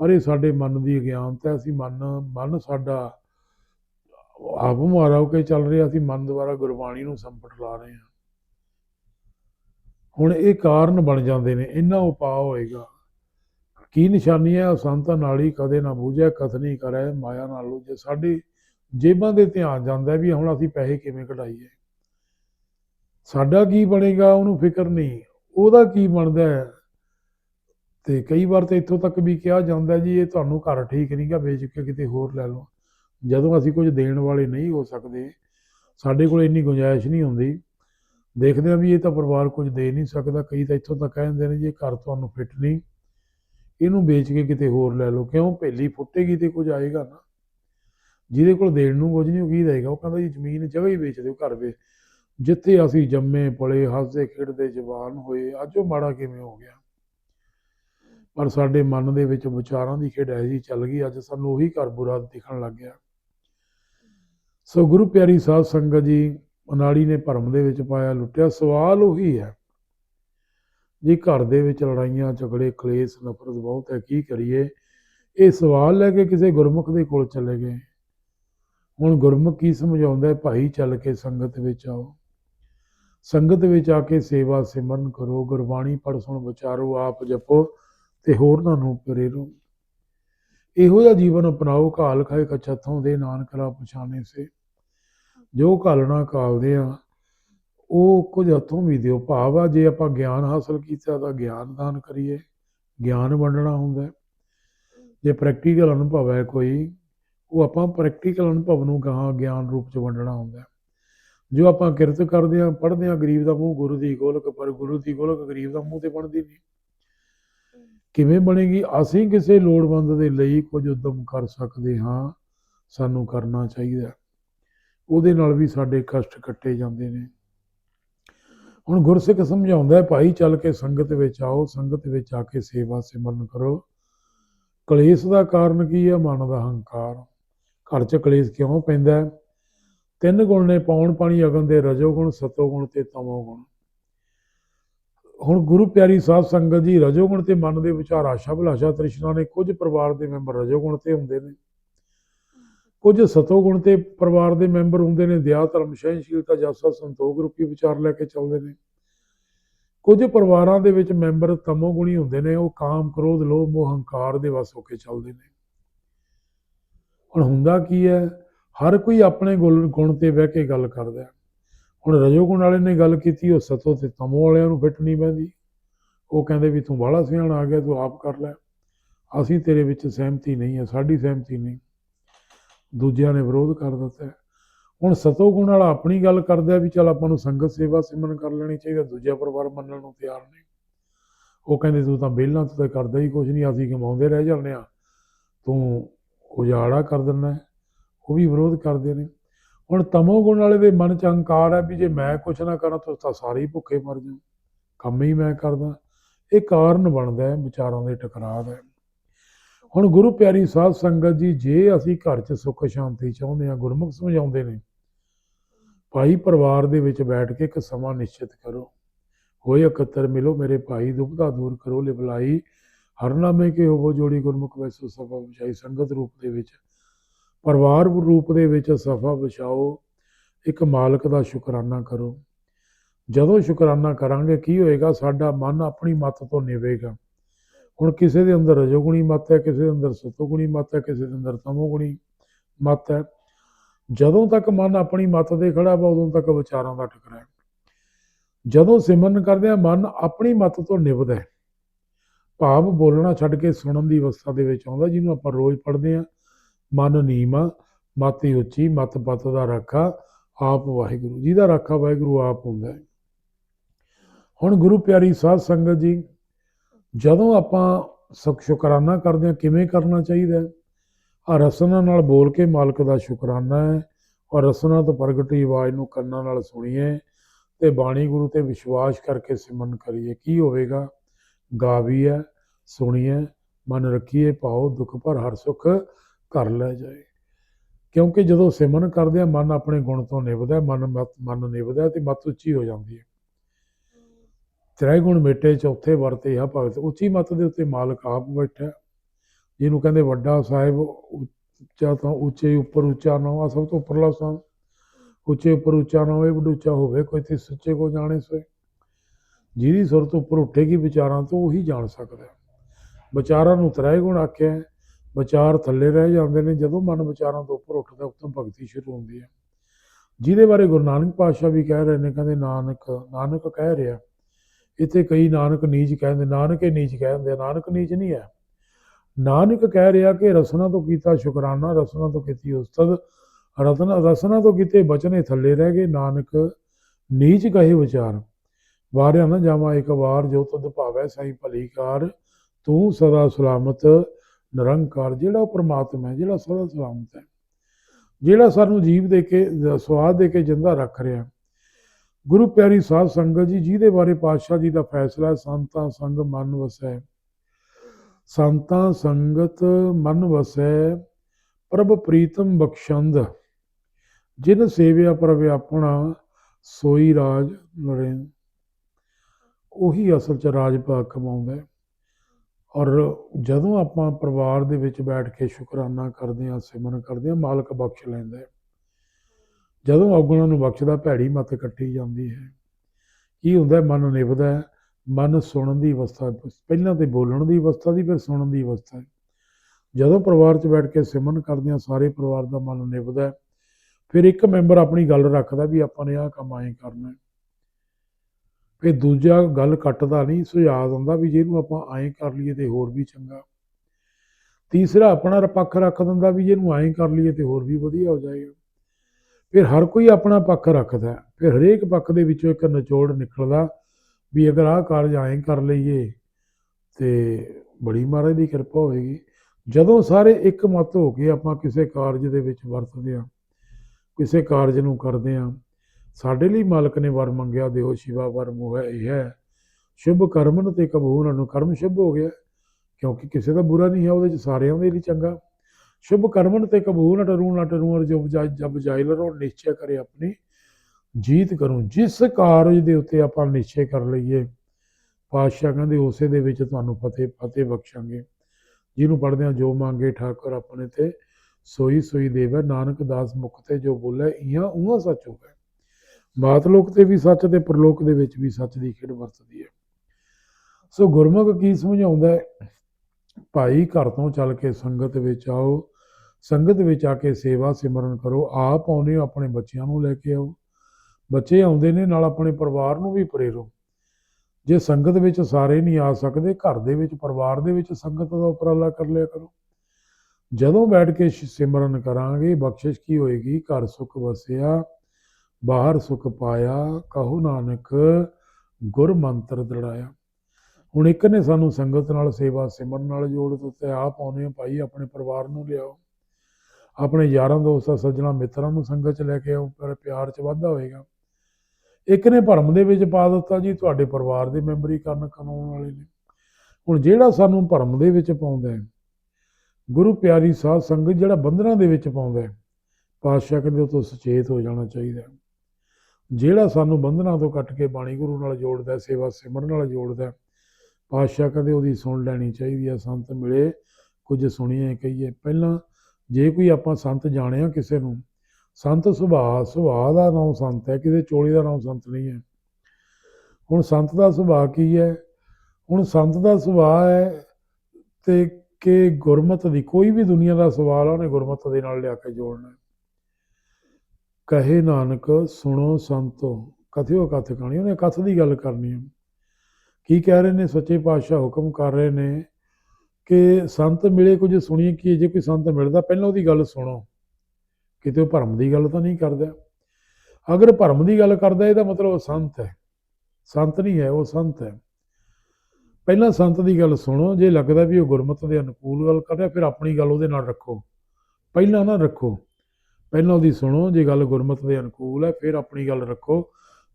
ਪਰ ਇਹ ਸਾਡੇ ਮਨ ਦੀ ਅਗਿਆਨਤਾ ਅਸੀਂ ਮਨ ਮਨ ਸਾਡਾ ਆਪ ਮੁਹਾਰਾ ਹੋ ਕੇ ਚੱਲ ਰਿਹਾ, ਅਸੀਂ ਮਨ ਦੁਆਰਾ ਗੁਰਬਾਣੀ ਨੂੰ ਸੰਪਟ ਲਾ ਰਹੇ ਹਾਂ। ਹੁਣ ਇਹ ਕਾਰਨ ਬਣ ਜਾਂਦੇ ਨੇ, ਇੰਨਾ ਉਪਾਅ ਹੋਏਗਾ। ਕੀ ਨਿਸ਼ਾਨੀ ਹੈ ਸੰਤਾਂ ਹੀ ਕਦੇ ਨਾ ਬੂਝੈ ਕਥਨੀ ਕਰੇ ਮਾਇਆ ਨਾਲ ਲੁਝੈ ਸਾਡੀ ਜੇਬਾਂ ਦੇ ਧਿਆਨ ਜਾਂਦਾ ਵੀ ਹੁਣ ਅਸੀਂ ਪੈਸੇ ਕਿਵੇਂ ਕਢਾਈਏ। ਸਾਡਾ ਕੀ ਬਣੇਗਾ, ਉਹਨੂੰ ਫਿਕਰ ਨਹੀਂ। ਉਹਦਾ ਕੀ ਬਣਦਾ ਹੈ? ਤੇ ਕਈ ਵਾਰ ਤਾਂ ਇੱਥੋਂ ਤੱਕ ਵੀ ਕਿਹਾ ਜਾਂਦਾ ਜੀ, ਇਹ ਤੁਹਾਨੂੰ ਘਰ ਠੀਕ ਨਹੀਂਗਾ ਵੇਚ ਕੇ ਕਿਤੇ ਹੋਰ ਲੈ ਲਓ। ਜਦੋਂ ਅਸੀਂ ਕੁਝ ਦੇਣ ਵਾਲੇ ਨਹੀਂ ਹੋ ਸਕਦੇ, ਸਾਡੇ ਕੋਲ ਇੰਨੀ ਗੁੰਜਾਇਸ਼ ਨਹੀਂ ਹੁੰਦੀ। ਦੇਖਦੇ ਆ ਵੀ ਇਹ ਤਾਂ ਪਰਿਵਾਰ ਕੁਝ ਦੇ ਨਹੀਂ ਸਕਦਾ, ਕਈ ਤਾਂ ਇੱਥੋਂ ਤੱਕ ਕਹਿੰਦੇ ਨੇ ਜੀ, ਇਹ ਘਰ ਤੁਹਾਨੂੰ ਫਿੱਟ ਨਹੀਂ। ਇਹਨੂੰ ਵੇਚ ਕੇ ਕਿਤੇ ਹੋਰ ਲੈ ਲਓ, ਕਿਉਂ? ਭੇਲੀ ਫੁੱਟੇਗੀ ਤੇ ਕੁਝ ਆਏਗਾ ਨਾ। ਜਿਹਦੇ ਕੋਲ ਦੇਣ ਨੂੰ ਕੁਝ ਨਹੀਂ, ਉਹ ਕੀ ਦੇਗਾ ਉਹ ਕਹਿੰਦਾ ਜੀ, ਜ਼ਮੀਨ ਜਗ੍ਹਾ ਹੀ ਵੇਚ ਦਿਓ, ਘਰ ਵੇ। ਜਿੱਥੇ ਅਸੀਂ ਜੰਮੇ, ਪਲੇ, ਹੱਸਦੇ, ਖੇਡਦੇ, ਜਵਾਨ ਹੋਏ, ਅੱਜ ਉਹ ਮਾੜਾ ਕਿਵੇਂ ਹੋ ਗਿਆ? ਪਰ ਸਾਡੇ ਮਨ ਦੇ ਵਿੱਚ ਵਿਚਾਰਾਂ ਦੀ ਖੇਡ ਐਸੀ ਚੱਲ ਗਈ, ਅੱਜ ਸਾਨੂੰ ਉਹੀ ਘਰ ਬੁਰਾ ਦਿਖਣ ਲੱਗ ਗਿਆ। ਸੋ ਗੁਰੂ ਪਿਆਰੀ ਸਾਧ ਸੰਗਤ ਜੀ ਅਨਾੜੀ ਨੇ ਭਰਮ ਦੇ ਵਿੱਚ ਪਾਇਆ, ਲੁੱਟਿਆ। ਸਵਾਲ ਉਹੀ ਹੈ, ਜੀ ਘਰ ਦੇ ਵਿੱਚ ਲੜਾਈਆਂ, ਝਗੜੇ, ਕਲੇਸ਼, ਨਫ਼ਰਤ ਬਹੁਤ ਹੈ, ਕੀ ਕਰੀਏ? ਇਹ ਸਵਾਲ ਲੈ ਕੇ ਕਿਸੇ ਗੁਰਮੁਖ ਦੇ ਕੋਲ ਚਲੇ ਗਏ। ਹੁਣ ਗੁਰਮੁਖ ਕੀ ਸਮਝਾਉਂਦਾ ਭਾਈ ਚੱਲ ਕੇ ਸੰਗਤ ਵਿੱਚ ਆਓ। ਸੰਗਤ ਵਿੱਚ ਆ ਕੇ ਸੇਵਾ ਸਿਮਰਨ ਕਰੋ, ਗੁਰਬਾਣੀ ਪੜ੍ਹ ਸੁਣ ਵਿਚਾਰੋ, ਆਪ ਜਪੋ। ਤੇ ਹੋਰਨਾਂ ਨੂੰ ਪ੍ਰੇਰੋ ਇਹੋ ਜਿਹਾ ਜੀਵਨ ਅਪਣਾਓ ਕਾਲ ਖਾਏ ਕਛਥੋਂ ਦੇ ਨਾਨਕ ਪਛਾਣੇ ਸੇ। ਜੋ ਘਾਲਣਾ ਕਾਲਦੇ ਆ, ਉਹ ਕੁਝ ਹੱਥੋਂ ਵੀ ਦਿਓ। ਭਾਵ ਆ, ਜੇ ਆਪਾਂ ਗਿਆਨ ਹਾਸਲ ਕੀਤਾ ਤਾਂ ਗਿਆਨ ਦਾਨ ਕਰੀਏ। ਗਿਆਨ ਵੰਡਣਾ ਹੁੰਦਾ ਜੇ ਪ੍ਰੈਕਟੀਕਲ ਅਨੁਭਵ ਹੈ ਕੋਈ, ਉਹ ਆਪਾਂ ਪ੍ਰੈਕਟੀਕਲ ਅਨੁਭਵ ਨੂੰ ਗਾਂ ਗਿਆਨ ਰੂਪ ਚ ਵੰਡਣਾ ਹੁੰਦਾ ਜੋ ਆਪਾਂ ਕਿਰਤ ਕਰਦੇ ਆ, ਪੜ੍ਹਦੇ ਆ, ਗਰੀਬ ਦਾ ਮੂੰਹ ਗੁਰੂ ਦੀ ਗੋਲਕ, ਪਰ ਗੁਰੂ ਦੀ ਗੋਲਕ ਗਰੀਬ ਦਾ ਮੂੰਹ ਤੇ ਬਣਦੀ ਨਹੀਂ। ਕਿਵੇਂ ਬਣੇਗੀ? ਅਸੀਂ ਕਿਸੇ ਲੋੜਵੰਦ ਦੇ ਲਈ ਕੁਝ ਉਦਮ ਕਰ ਸਕਦੇ ਹਾਂ। ਸਾਨੂੰ ਕਰਨਾ ਚਾਹੀਦਾ ਉਹਦੇ ਨਾਲ ਵੀ ਸਾਡੇ ਕਸ਼ਟ ਕੱਟੇ ਜਾਂਦੇ ਨੇ। ਹੁਣ ਗੁਰਸਿੱਖ ਸਮਝਾਉਂਦਾ ਭਾਈ, ਚੱਲ ਕੇ ਸੰਗਤ ਵਿੱਚ ਆਓ। ਸੰਗਤ ਵਿੱਚ ਆ ਕੇ ਸੇਵਾ ਸਿਮਰਨ ਕਰੋ। ਕਲੇਸ਼ ਦਾ ਕਾਰਨ ਕੀ ਹੈ? ਮਨ ਦਾ ਹੰਕਾਰ। ਘਰ 'ਚ ਕਲੇਸ਼ ਕਿਉਂ ਪੈਂਦਾ ਤਿੰਨ ਗੁਣ ਨੇ, ਪੌਣ ਪਾਣੀ, ਅਗਨ ਦੇ ਰਜੋ ਗੁਣ, ਸਤੋ ਗੁਣ ਤੇ ਤਮੋ ਗੁਣ। ਹੁਣ ਗੁਰੂ ਪਿਆਰੀ ਸਾਧ ਸੰਗਤ ਜੀ ਰਜੋ ਗੁਣ ਤੇ ਮਨ ਦੇ ਵਿਚਾਰ ਆਸ਼ਾ ਭਲਾਸ਼ਾ ਤ੍ਰਿਸ਼ਨਾ ਨੇ ਕੁਝ ਪਰਿਵਾਰ ਦੇ ਮੈਂਬਰ ਰਜੋ ਗੁਣ ਤੇ ਹੁੰਦੇ ਨੇ। ਕੁਝ ਸਤੋ ਗੁਣ ਤੇ ਪਰਿਵਾਰ ਦੇ ਮੈਂਬਰ ਹੁੰਦੇ ਨੇ ਦਇਆ ਧਰਮ ਸਹਿਨਸ਼ੀਲਤਾ ਜਸਾ, ਸੰਤੋਖ ਰੂਪੀ ਵਿਚਾਰ ਲੈ ਕੇ ਚੱਲਦੇ ਨੇ। ਕੁਝ ਪਰਿਵਾਰਾਂ ਦੇ ਵਿੱਚ ਮੈਂਬਰ ਤਮੋ ਗੁਣੀ ਹੁੰਦੇ ਨੇ, ਉਹ ਕਾਮ, ਕ੍ਰੋਧ, ਲੋਭ, ਮੋਹ, ਹੰਕਾਰ ਦੇ ਵਸ ਹੋ ਕੇ ਚੱਲਦੇ ਨੇ। ਹੁਣ ਹੁੰਦਾ ਕੀ ਹੈ, ਹਰ ਕੋਈ ਆਪਣੇ ਗੁਣ ਗੁਣ ਤੇ ਬਹਿ ਕੇ ਗੱਲ ਕਰਦਾ ਹੈ। ਹੁਣ ਰਜੋਗੁਣ ਵਾਲੇ ਨੇ ਗੱਲ ਕੀਤੀ, ਉਹ ਸਤੋ ਤੇ ਤਮੋ ਵਾਲਿਆਂ ਨੂੰ ਫਿੱਟ ਨਹੀਂ ਪੈਂਦੀ। ਉਹ ਕਹਿੰਦੇ ਵੀ ਤੂੰ ਬਾਹਲਾ ਸਿਆਣਾ ਆ ਗਿਆ, ਤੂੰ ਆਪ ਕਰ ਲੈ। ਅਸੀਂ ਤੇਰੇ ਵਿੱਚ ਸਹਿਮਤੀ ਨਹੀਂ ਹੈ ਸਾਡੀ ਸਹਿਮਤੀ ਨਹੀਂ। ਦੂਜਿਆਂ ਨੇ ਵਿਰੋਧ ਕਰ ਦਿੱਤਾ। ਹੁਣ ਸਤੋ ਗੁਣ ਵਾਲਾ ਆਪਣੀ ਗੱਲ ਕਰਦਾ ਵੀ ਚਲ ਆਪਾਂ ਨੂੰ ਸੰਗਤ ਸੇਵਾ ਸਿਮਰਨ ਕਰ ਲੈਣੀ ਚਾਹੀਦਾ, ਦੂਜਾ ਪਰਿਵਾਰ ਮੰਨਣ ਨੂੰ ਤਿਆਰ ਨਹੀਂ। ਉਹ ਕਹਿੰਦੇ, ਤੂੰ ਤਾਂ ਬੇਲਾਂ ਤੂੰ ਤਾਂ ਕਰਦਾ ਹੀ ਕੁਝ ਨਹੀਂ, ਅਸੀਂ ਕਮਾਉਂਦੇ ਰਹਿ ਜਾਂਦੇ ਆ ਤੂੰ ਉਜਾੜਾ ਕਰ ਦਿੰਦਾ ਉਹ ਵੀ ਵਿਰੋਧ ਕਰਦੇ ਨੇ। ਹੁਣ ਤਮੋ ਗੁਣ ਵਾਲੇ ਦੇ ਮਨ ਚ ਹੰਕਾਰ ਹੈ ਵੀ ਜੇ ਮੈਂ ਕੁਝ ਨਾ ਕਰਾਂ ਤਾਂ ਸਾਰੇ ਹੀ ਭੁੱਖੇ ਮਰ ਜਾਣ। ਕੰਮ ਹੀ ਮੈਂ ਕਰਦਾ। ਇਹ ਕਾਰਨ ਬਣਦਾ ਹੈ, ਵਿਚਾਰਾਂ ਦੇ ਟਕਰਾਅ ਦਾ। ਹੁਣ ਗੁਰੂ ਪਿਆਰੀ ਸਾਧ ਸੰਗਤ ਜੀ, ਜੇ ਅਸੀਂ ਘਰ 'ਚ ਸੁੱਖ ਸ਼ਾਂਤੀ ਚਾਹੁੰਦੇ ਹਾਂ, ਗੁਰਮੁਖ ਸਮਝਾਉਂਦੇ ਨੇ, ਭਾਈ ਪਰਿਵਾਰ ਦੇ ਵਿੱਚ ਬੈਠ ਕੇ ਇੱਕ ਸਮਾਂ ਨਿਸ਼ਚਿਤ ਕਰੋ। ਹੋਏ ਇਕੱਤਰ ਮਿਲੋ ਮੇਰੇ ਭਾਈ ਦੁਬਦਾ ਦੂਰ ਕਰੋ, ਲਿਬਲਾਈ ਹਰਨਾਮੇ ਕੇ ਹੋਵੋ ਜੋੜੀ ਗੁਰਮੁਖ ਵੈਸੋ ਸਭਾ ਵਿਚਾਈ ਸੰਗਤ ਰੂਪ ਦੇ ਵਿੱਚ। ਪਰਿਵਾਰ ਰੂਪ ਦੇ ਵਿੱਚ ਸਫਾ ਵਿਛਾਓ, ਇੱਕ ਮਾਲਕ ਦਾ ਸ਼ੁਕਰਾਨਾ ਕਰੋ। ਜਦੋਂ ਸ਼ੁਕਰਾਨਾ ਕਰਾਂਗੇ, ਕੀ ਹੋਏਗਾ? ਸਾਡਾ ਮਨ ਆਪਣੀ ਮੱਤ ਤੋਂ ਨਿਵੇਗਾ। ਹੁਣ ਕਿਸੇ ਦੇ ਅੰਦਰ ਰਜੋਗੁਣੀ ਮੱਤ ਹੈ, ਕਿਸੇ ਦੇ ਅੰਦਰ ਸਤੋਗੁਣੀ ਮੱਤ ਹੈ, ਕਿਸੇ ਦੇ ਅੰਦਰ ਤਮੋਗੁਣੀ ਮੱਤ ਹੈ। ਜਦੋਂ ਤੱਕ ਮਨ ਆਪਣੀ ਮੱਤ ਦੇ ਖੜਾ ਵਾ, ਉਦੋਂ ਤੱਕ ਵਿਚਾਰਾਂ ਦਾ ਟਕਰਾਅ ਜਦੋਂ ਸਿਮਰਨ ਕਰਦੇ ਆ ਮਨ ਆਪਣੀ ਮੱਤ ਤੋਂ ਨਿਭਦਾ ਹੈ। ਭਾਵ ਬੋਲਣਾ ਛੱਡ ਕੇ ਸੁਣਨ ਦੀ ਅਵਸਥਾ ਦੇ ਵਿੱਚ ਆਉਂਦਾ, ਜਿਹਨੂੰ ਆਪਾਂ ਰੋਜ਼ ਪੜ੍ਹਦੇ ਆ ਮਨ ਨੀਮਾ, ਮਾਤੀ ਉੱਚੀ ਮਤ ਪਤ ਦਾ ਰਾਖਾ, ਆਪ ਵਾਹਿਗੁਰੂ। ਜਿਹਦਾ ਰਾਖਾ ਵਾਹਿਗੁਰੂ ਆਪ ਹੁੰਦਾ ਹੈ। ਹੁਣ ਗੁਰੂ ਪਿਆਰੀ ਸਾਧ ਸੰਗਤ ਜੀ, ਜਦੋਂ ਆਪਾਂ ਸੁਖ ਸ਼ੁਕਰਾਨਾ ਕਰਦੇ ਹਾਂ, ਕਿਵੇਂ ਕਰਨਾ ਚਾਹੀਦਾ ਆ ਰਸਨਾ ਨਾਲ ਬੋਲ ਕੇ ਮਾਲਕ ਦਾ ਸ਼ੁਕਰਾਨਾ ਹੈ ਔਰ ਰਸਨਾ ਤੋਂ ਪ੍ਰਗਟੀ ਆਵਾਜ਼ ਨੂੰ ਕੰਨਾਂ ਨਾਲ ਸੁਣੀਏ ਤੇ ਬਾਣੀ ਗੁਰੂ ਤੇ ਵਿਸ਼ਵਾਸ ਕਰਕੇ ਸਿਮਰਨ ਕਰੀਏ। ਕੀ ਹੋਵੇਗਾ? ਗਾਵੀਏ, ਸੁਣੀਏ, ਮਨ ਰੱਖੀਏ ਪਾਓ ਦੁੱਖ ਪਰ ਹਰ ਸੁਖ ਘਰ ਲੈ ਜਾਏ। ਕਿਉਂਕਿ ਜਦੋਂ ਸਿਮਰਨ ਕਰਦੇ ਆ, ਮਨ ਆਪਣੇ ਗੁਣ ਤੋਂ ਨਿਭਦਾ ਮਨ ਮਨ ਨਿਭਦਾ ਤੇ ਮਤ ਉੱਚੀ ਹੋ ਜਾਂਦੀ ਹੈ। ਤ੍ਰੈ ਗੁਣ ਮੇਟੇ ਚੌਥੇ ਵਰਤੇ ਆ ਭਗਤ, ਉੱਚੀ ਮਤ ਦੇ ਉੱਤੇ ਮਾਲਕ ਆਪ ਬੈਠਾ ਜਿਹਨੂੰ ਕਹਿੰਦੇ ਵੱਡਾ ਸਾਹਿਬ, ਉੱਚਾ ਤਾਂ ਉੱਚੇ ਉੱਪਰ ਉੱਚਾ ਨਾ ਆ ਸਭ ਤੋਂ ਉੱਪਰਲਾ ਸਥਾਨ। ਉੱਚੇ ਉੱਪਰ ਉੱਚਾ ਨਾ ਹੋਵੇ, ਵੱਡੂਚਾ ਹੋਵੇ, ਕੋਈ ਤੇ ਸੱਚੇ ਕੋ ਜਾਣੇ ਸੋਏ। ਜਿਹਦੀ ਸੁਰਤ ਉੱਪਰ ਉੱਠੇਗੀ ਵਿਚਾਰਾਂ ਤੋਂ, ਉਹੀ ਜਾਣ ਸਕਦਾ ਵਿਚਾਰਾਂ ਨੂੰ ਤ੍ਰੈ ਗੁਣ ਆਖਿਆ ਵਿਚਾਰ ਥੱਲੇ ਰਹਿ ਜਾਂਦੇ ਨੇ, ਜਦੋਂ ਮਨ ਵਿਚਾਰਾਂ ਤੋਂ ਉੱਪਰ ਉੱਠਦਾ, ਉਦੋਂ ਭਗਤੀ ਸ਼ੁਰੂ ਹੁੰਦੀ ਹੈ। ਜਿਹਦੇ ਬਾਰੇ ਗੁਰੂ ਨਾਨਕ ਪਾਤਸ਼ਾਹ ਵੀ ਕਹਿ ਰਹੇ ਨੇ, ਕਹਿੰਦੇ ਨਾਨਕ ਨਾਨਕ ਕਹਿ ਰਿਹਾ, ਇੱਥੇ ਕਈ ਨਾਨਕ ਨੀਚ ਕਹਿੰਦੇ, ਨਾਨਕ ਹੀ ਨੀਚ ਕਹਿੰਦੇ ਨਾਨਕ ਨੀਚ ਨਹੀਂ ਹੈ। ਨਾਨਕ ਕਹਿ ਰਿਹਾ ਕਿ ਰਸਨਾ ਤੋਂ ਕੀਤਾ ਸ਼ੁਕਰਾਨਾ, ਰਸਨਾ ਤੋਂ ਕੀਤੀ ਉਸਤਤ, ਰਤਨ, ਰਸਨਾ ਤੋਂ ਕੀਤੇ ਬਚਨੇ ਥੱਲੇ ਰਹਿ ਗਏ, ਨਾਨਕ ਨੀਚ ਕਹੇ ਵਿਚਾਰ। ਵਾਰਿਆ ਨਾ ਜਾਵਾਂ ਇੱਕ ਵਾਰ, ਜੋ ਤਦ ਭਾਵੈ ਸਾਈ ਭਲੀ ਕਾਰ, ਤੂੰ ਸਦਾ ਸਲਾਮਤ ਨਿਰੰਕਾਰ ਜਿਹੜਾ ਉਹ ਪ੍ਰਮਾਤਮਾ ਹੈ ਜਿਹੜਾ ਸਦਾ ਸਲਾਮਤ ਹੈ। ਜਿਹੜਾ ਸਾਨੂੰ ਜੀਵ ਦੇ ਕੇ ਜ- ਸਵਾਦ ਦੇ ਕੇ ਜਿੰਦਾ ਰੱਖ ਰਿਹਾ ਗੁਰੂ ਪਿਆਰੀ ਸਾਧ ਸੰਗਤ ਜੀ ਜਿਹਦੇ ਬਾਰੇ ਪਾਤਸ਼ਾਹ ਜੀ ਦਾ ਫੈਸਲਾ ਹੈ, ਸੰਤਾਂ ਸੰਗ ਮਨ ਵਸੈ। ਸੰਤਾਂ ਸੰਗਤ ਮਨ ਵਸੈ ਪ੍ਰਭ ਪ੍ਰੀਤਮ ਬਖਸ਼ੰਦ। ਜਿਨ ਸੇਵਿਆ ਪ੍ਰਭ ਆਪਣਾ ਸੋਈ ਰਾਜ ਲੜੇ ਉਹੀ ਅਸਲ ਚ ਰਾਜ ਭਾਗ ਕਮਾਉਂਦਾ ਹੈ। ਔਰ ਜਦੋਂ ਆਪਾਂ ਪਰਿਵਾਰ ਦੇ ਵਿੱਚ ਬੈਠ ਕੇ ਸ਼ੁਕਰਾਨਾ ਕਰਦੇ ਹਾਂ, ਸਿਮਰਨ ਕਰਦੇ ਹਾਂ, ਮਾਲਕ ਬਖਸ਼ ਲੈਂਦਾ ਹੈ। ਜਦੋਂ ਔਗਣਾਂ ਨੂੰ ਬਖਸ਼ਦਾ, ਭੈੜੀ ਮੱਤ ਕੱਟੀ ਜਾਂਦੀ ਹੈ। ਕੀ ਹੁੰਦਾ ਮਨ ਨਿਭਦਾ ਮਨ ਸੁਣਨ ਦੀ ਅਵਸਥਾ, ਪਹਿਲਾਂ ਤੇ ਬੋਲਣ ਦੀ ਅਵਸਥਾ ਦੀ, ਫਿਰ ਸੁਣਨ ਦੀ ਅਵਸਥਾ ਜਦੋਂ ਪਰਿਵਾਰ 'ਚ ਬੈਠ ਕੇ ਸਿਮਰਨ ਕਰਦੇ ਹਾਂ, ਸਾਰੇ ਪਰਿਵਾਰ ਦਾ ਮਨ ਨਿਭਦਾ ਫਿਰ ਇੱਕ ਮੈਂਬਰ ਆਪਣੀ ਗੱਲ ਰੱਖਦਾ ਵੀ ਆਪਾਂ ਨੇ ਆਹ ਕੰਮ ਐਂ ਕਰਨਾ ਫਿਰ ਦੂਜਾ ਗੱਲ ਕੱਟਦਾ ਨਹੀਂ, ਸੁਝਾਅ ਦਿੰਦਾ ਵੀ ਜਿਹਨੂੰ ਆਪਾਂ ਐਂ ਕਰ ਲਈਏ ਤੇ ਹੋਰ ਵੀ ਚੰਗਾ। ਤੀਸਰਾ, ਆਪਣਾ ਪੱਖ ਰੱਖ ਦਿੰਦਾ ਵੀ ਜਿਹਨੂੰ ਐਂ ਕਰ ਲਈਏ ਤੇ ਹੋਰ ਵੀ ਵਧੀਆ ਹੋ ਜਾਏਗਾ। ਫਿਰ ਹਰ ਕੋਈ ਆਪਣਾ ਪੱਖ ਰੱਖਦਾ, ਫਿਰ ਹਰੇਕ ਪੱਖ ਦੇ ਵਿੱਚੋਂ ਇੱਕ ਨਿਚੋੜ ਨਿਕਲਦਾ ਵੀ ਅਗਰ ਆਹ ਕਾਰਜ ਐਂ ਕਰ ਲਈਏ ਤੇ ਬੜੀ ਮਹਾਰਾਜ ਦੀ ਕਿਰਪਾ ਹੋਏਗੀ। ਜਦੋਂ ਸਾਰੇ ਇੱਕ ਮਤ ਹੋ ਕੇ ਆਪਾਂ ਕਿਸੇ ਕਾਰਜ ਦੇ ਵਿੱਚ ਵਰਤਦੇ ਹਾਂ, ਕਿਸੇ ਕਾਰਜ ਨੂੰ ਕਰਦੇ ਹਾਂ ਸਾਡੇ ਲਈ ਮਾਲਕ ਨੇ ਵਰ ਮੰਗਿਆ ਦਿਓ ਸ਼ਿਵਾ ਵਰ ਮੋਹ ਇਹ ਹੈ। ਸ਼ੁਭ ਕਰਮਨ ਤੇ ਕਬੂਲ ਨੂੰ ਕਰਮ ਸ਼ੁਭ ਹੋ ਗਿਆ। ਕਿਉਂਕਿ ਕਿਸੇ ਦਾ ਬੁਰਾ ਨਹੀਂ ਹੈ, ਉਹਦੇ ਚ ਸਾਰਿਆਂ ਦੇ ਲਈ ਚੰਗਾ। ਸ਼ੁਭ ਕਰਮਨ ਤੇ ਕਬੂਲ ਟਰੂ, ਨਾ ਟਰੂ ਅਰ ਜਬ ਜਬ ਜਾਇ ਨਿਸ਼ਚੈ ਕਰੇ ਆਪਣੀ ਜੀਤ ਕਰੂੰ। ਜਿਸ ਕਾਰਜ ਦੇ ਉੱਤੇ ਆਪਾਂ ਨਿਸ਼ਚੈ ਕਰ ਲਈਏ, ਪਾਤਸ਼ਾਹ ਕਹਿੰਦੇ ਉਸੇ ਦੇ ਵਿੱਚ ਤੁਹਾਨੂੰ ਫਤਿਹ ਫਤਿਹ ਬਖਸ਼ਾਂਗੇ। ਜਿਹਨੂੰ ਪੜ੍ਹਦੇ ਆ ਜੋ ਮੰਗੇ ਠਾਕੁਰ ਆਪਣੇ ਤੇ, ਸੋਈ ਸੋਈ ਦੇਵੈ, ਨਾਨਕ ਦਾਸ ਮੁਖ ਤੇ ਜੋ ਬੋਲੇ, ਇਹਾਂ ਉਹਾਂ ਸੱਚ ਹੋਵੇ। ਮਾਤ ਲੋਕ ਤੇ ਵੀ ਸੱਚ ਤੇ ਪ੍ਰਲੋਕ ਦੇ ਵਿੱਚ ਵੀ ਸੱਚ ਦੀ ਖੇਡ ਵਰਤਦੀ ਹੈ। ਸੋ ਗੁਰਮੁਖ ਕੀ ਸਮਝਾਉਂਦਾ ਹੈ? ਭਾਈ ਘਰ ਤੋਂ ਚੱਲ ਕੇ ਸੰਗਤ ਵਿੱਚ ਆਓ, ਸੰਗਤ ਵਿੱਚ ਆ ਕੇ ਸੇਵਾ ਸਿਮਰਨ ਕਰੋ, ਆਪ ਆਉਂਦੇ ਹੋ, ਆਪਣੇ ਬੱਚਿਆਂ ਨੂੰ ਲੈ ਕੇ ਆਓ। ਬੱਚੇ ਆਉਂਦੇ ਨੇ, ਨਾਲ ਆਪਣੇ ਪਰਿਵਾਰ ਨੂੰ ਵੀ ਪ੍ਰੇਰੋ। ਜੇ ਸੰਗਤ ਵਿੱਚ ਸਾਰੇ ਨਹੀਂ ਆ ਸਕਦੇ, ਘਰ ਦੇ ਵਿੱਚ, ਪਰਿਵਾਰ ਦੇ ਵਿੱਚ ਸੰਗਤ ਦਾ ਉਪਰਾਲਾ ਕਰ ਲਿਆ ਕਰੋ। ਜਦੋਂ ਬੈਠ ਕੇ ਸਿਮਰਨ ਕਰਾਂਗੇ, ਬਖਸ਼ਿਸ਼ ਕੀ ਹੋਏਗੀ? ਘਰ ਸੁਖ ਵਸਿਆ ਬਾਹਰ ਸੁਖ ਪਾਇਆ, ਕਹੋ ਨਾਨਕ ਗੁਰ ਮੰਤਰ ਦੜਾਇਆ। ਹੁਣ ਇੱਕ ਨੇ ਸਾਨੂੰ ਸੰਗਤ ਨਾਲ ਸੇਵਾ ਸਿਮਰਨ ਨਾਲ ਜੋੜ ਦਿੱਤਾ, ਆਪ ਆਉਨੇ ਹੋ ਭਾਈ, ਆਪਣੇ ਪਰਿਵਾਰ ਨੂੰ ਲਿਆਓ। ਆਪਣੇ ਯਾਰਾਂ ਦੋਸਤਾਂ, ਸੱਜਣਾ, ਮਿੱਤਰਾਂ ਨੂੰ ਸੰਗਤ ਚ ਲੈ ਕੇ ਆਓ, ਪਰ ਪਿਆਰ ਚ ਵਾਧਾ ਹੋਏਗਾ। ਇੱਕ ਨੇ ਭਰਮ ਦੇ ਵਿੱਚ ਪਾ ਦਿੱਤਾ ਜੀ, ਤੁਹਾਡੇ ਪਰਿਵਾਰ ਦੇ ਮੈਂਬਰੀ ਹੀ ਕਰਨ ਕਰਾਉਣ ਵਾਲੇ ਨੇ। ਹੁਣ ਜਿਹੜਾ ਸਾਨੂੰ ਭਰਮ ਦੇ ਵਿੱਚ ਪਾਉਂਦਾ ਹੈ, ਗੁਰੂ ਪਿਆਰੀ ਸਾਧ ਸੰਗਤ ਜਿਹੜਾ ਬੰਧਨਾਂ ਦੇ ਵਿੱਚ ਪਾਉਂਦਾ ਹੈ, ਪਾਤਸ਼ਾਹ ਕਹਿੰਦੇ ਉਹ ਤੋਂ ਸੁਚੇਤ ਹੋ ਜਾਣਾ ਚਾਹੀਦਾ ਹੈ। ਜਿਹੜਾ ਸਾਨੂੰ ਬੰਧਨਾਂ ਤੋਂ ਕੱਟ ਕੇ ਬਾਣੀ ਗੁਰੂ ਨਾਲ ਜੋੜਦਾ, ਸੇਵਾ ਸਿਮਰਨ ਨਾਲ ਜੋੜਦਾ, ਪਾਤਸ਼ਾਹ ਕਦੇ ਉਹਦੀ ਸੁਣ ਲੈਣੀ ਚਾਹੀਦੀ ਹੈ ਸੰਤ ਮਿਲੇ, ਕੁਝ ਸੁਣੀਏ, ਕਹੀਏ। ਪਹਿਲਾਂ ਜੇ ਕੋਈ ਆਪਾਂ ਸੰਤ ਜਾਣਿਆ ਕਿਸੇ ਨੂੰ, ਸੰਤ ਸੁਭਾਅ ਸੁਭਾਅ ਦਾ ਨਾਮ ਸੰਤ ਹੈ, ਕਿਸੇ ਚੋਲੀ ਦਾ ਨਾਮ ਸੰਤ ਨਹੀਂ ਹੈ। ਹੁਣ ਸੰਤ ਦਾ ਸੁਭਾਅ ਕੀ ਹੈ? ਹੁਣ ਸੰਤ ਦਾ ਸੁਭਾਅ ਹੈ ਤੇ ਕਿ ਗੁਰਮਤ ਦੀ ਕੋਈ ਵੀ ਦੁਨੀਆ ਦਾ ਸਵਾਲ ਆ, ਉਹਨੇ ਗੁਰਮਤ ਦੇ ਨਾਲ ਲਿਆ ਕੇ ਜੋੜਨਾ ਕਹੇ ਨਾਨਕ, ਸੁਣੋ ਸੰਤੋ। ਕਥਿਓ ਕਥ ਕਹਾਣੀ, ਉਹਨੇ ਕਥ ਦੀ ਗੱਲ ਕਰਨੀ ਹੈ। ਕੀ ਕਹਿ ਰਹੇ ਨੇ? ਸੱਚੇ ਪਾਤਸ਼ਾਹ ਹੁਕਮ ਕਰ ਰਹੇ ਨੇ ਕਿ ਸੰਤ ਮਿਲੇ ਕੁਝ ਸੁਣੀਏ ਕਿ ਜੇ ਕੋਈ ਸੰਤ ਮਿਲਦਾ, ਪਹਿਲਾਂ ਉਹਦੀ ਗੱਲ ਸੁਣੋ। ਕਿਤੇ ਉਹ ਭਰਮ ਦੀ ਗੱਲ ਤਾਂ ਨਹੀਂ ਕਰਦਾ। ਅਗਰ ਭਰਮ ਦੀ ਗੱਲ ਕਰਦਾ, ਇਹਦਾ ਮਤਲਬ ਉਹ ਸੰਤ ਹੈ। ਸੰਤ ਨਹੀਂ ਹੈ, ਉਹ ਸੰਤ ਹੈ। ਪਹਿਲਾਂ ਸੰਤ ਦੀ ਗੱਲ ਸੁਣੋ, ਜੇ ਲੱਗਦਾ ਵੀ ਉਹ ਗੁਰਮਤਿ ਦੇ ਅਨੁਕੂਲ ਗੱਲ ਕਰ ਰਿਹਾ, ਫਿਰ ਆਪਣੀ ਗੱਲ ਉਹਦੇ ਨਾਲ ਰੱਖੋ। ਪਹਿਲਾਂ ਨਾ ਰੱਖੋ। ਪਹਿਲਾਂ ਉਹਦੀ ਸੁਣੋ, ਜੇ ਗੱਲ ਗੁਰਮਤ ਦੇ ਅਨੁਕੂਲ ਹੈ, ਫਿਰ ਆਪਣੀ ਗੱਲ ਰੱਖੋ।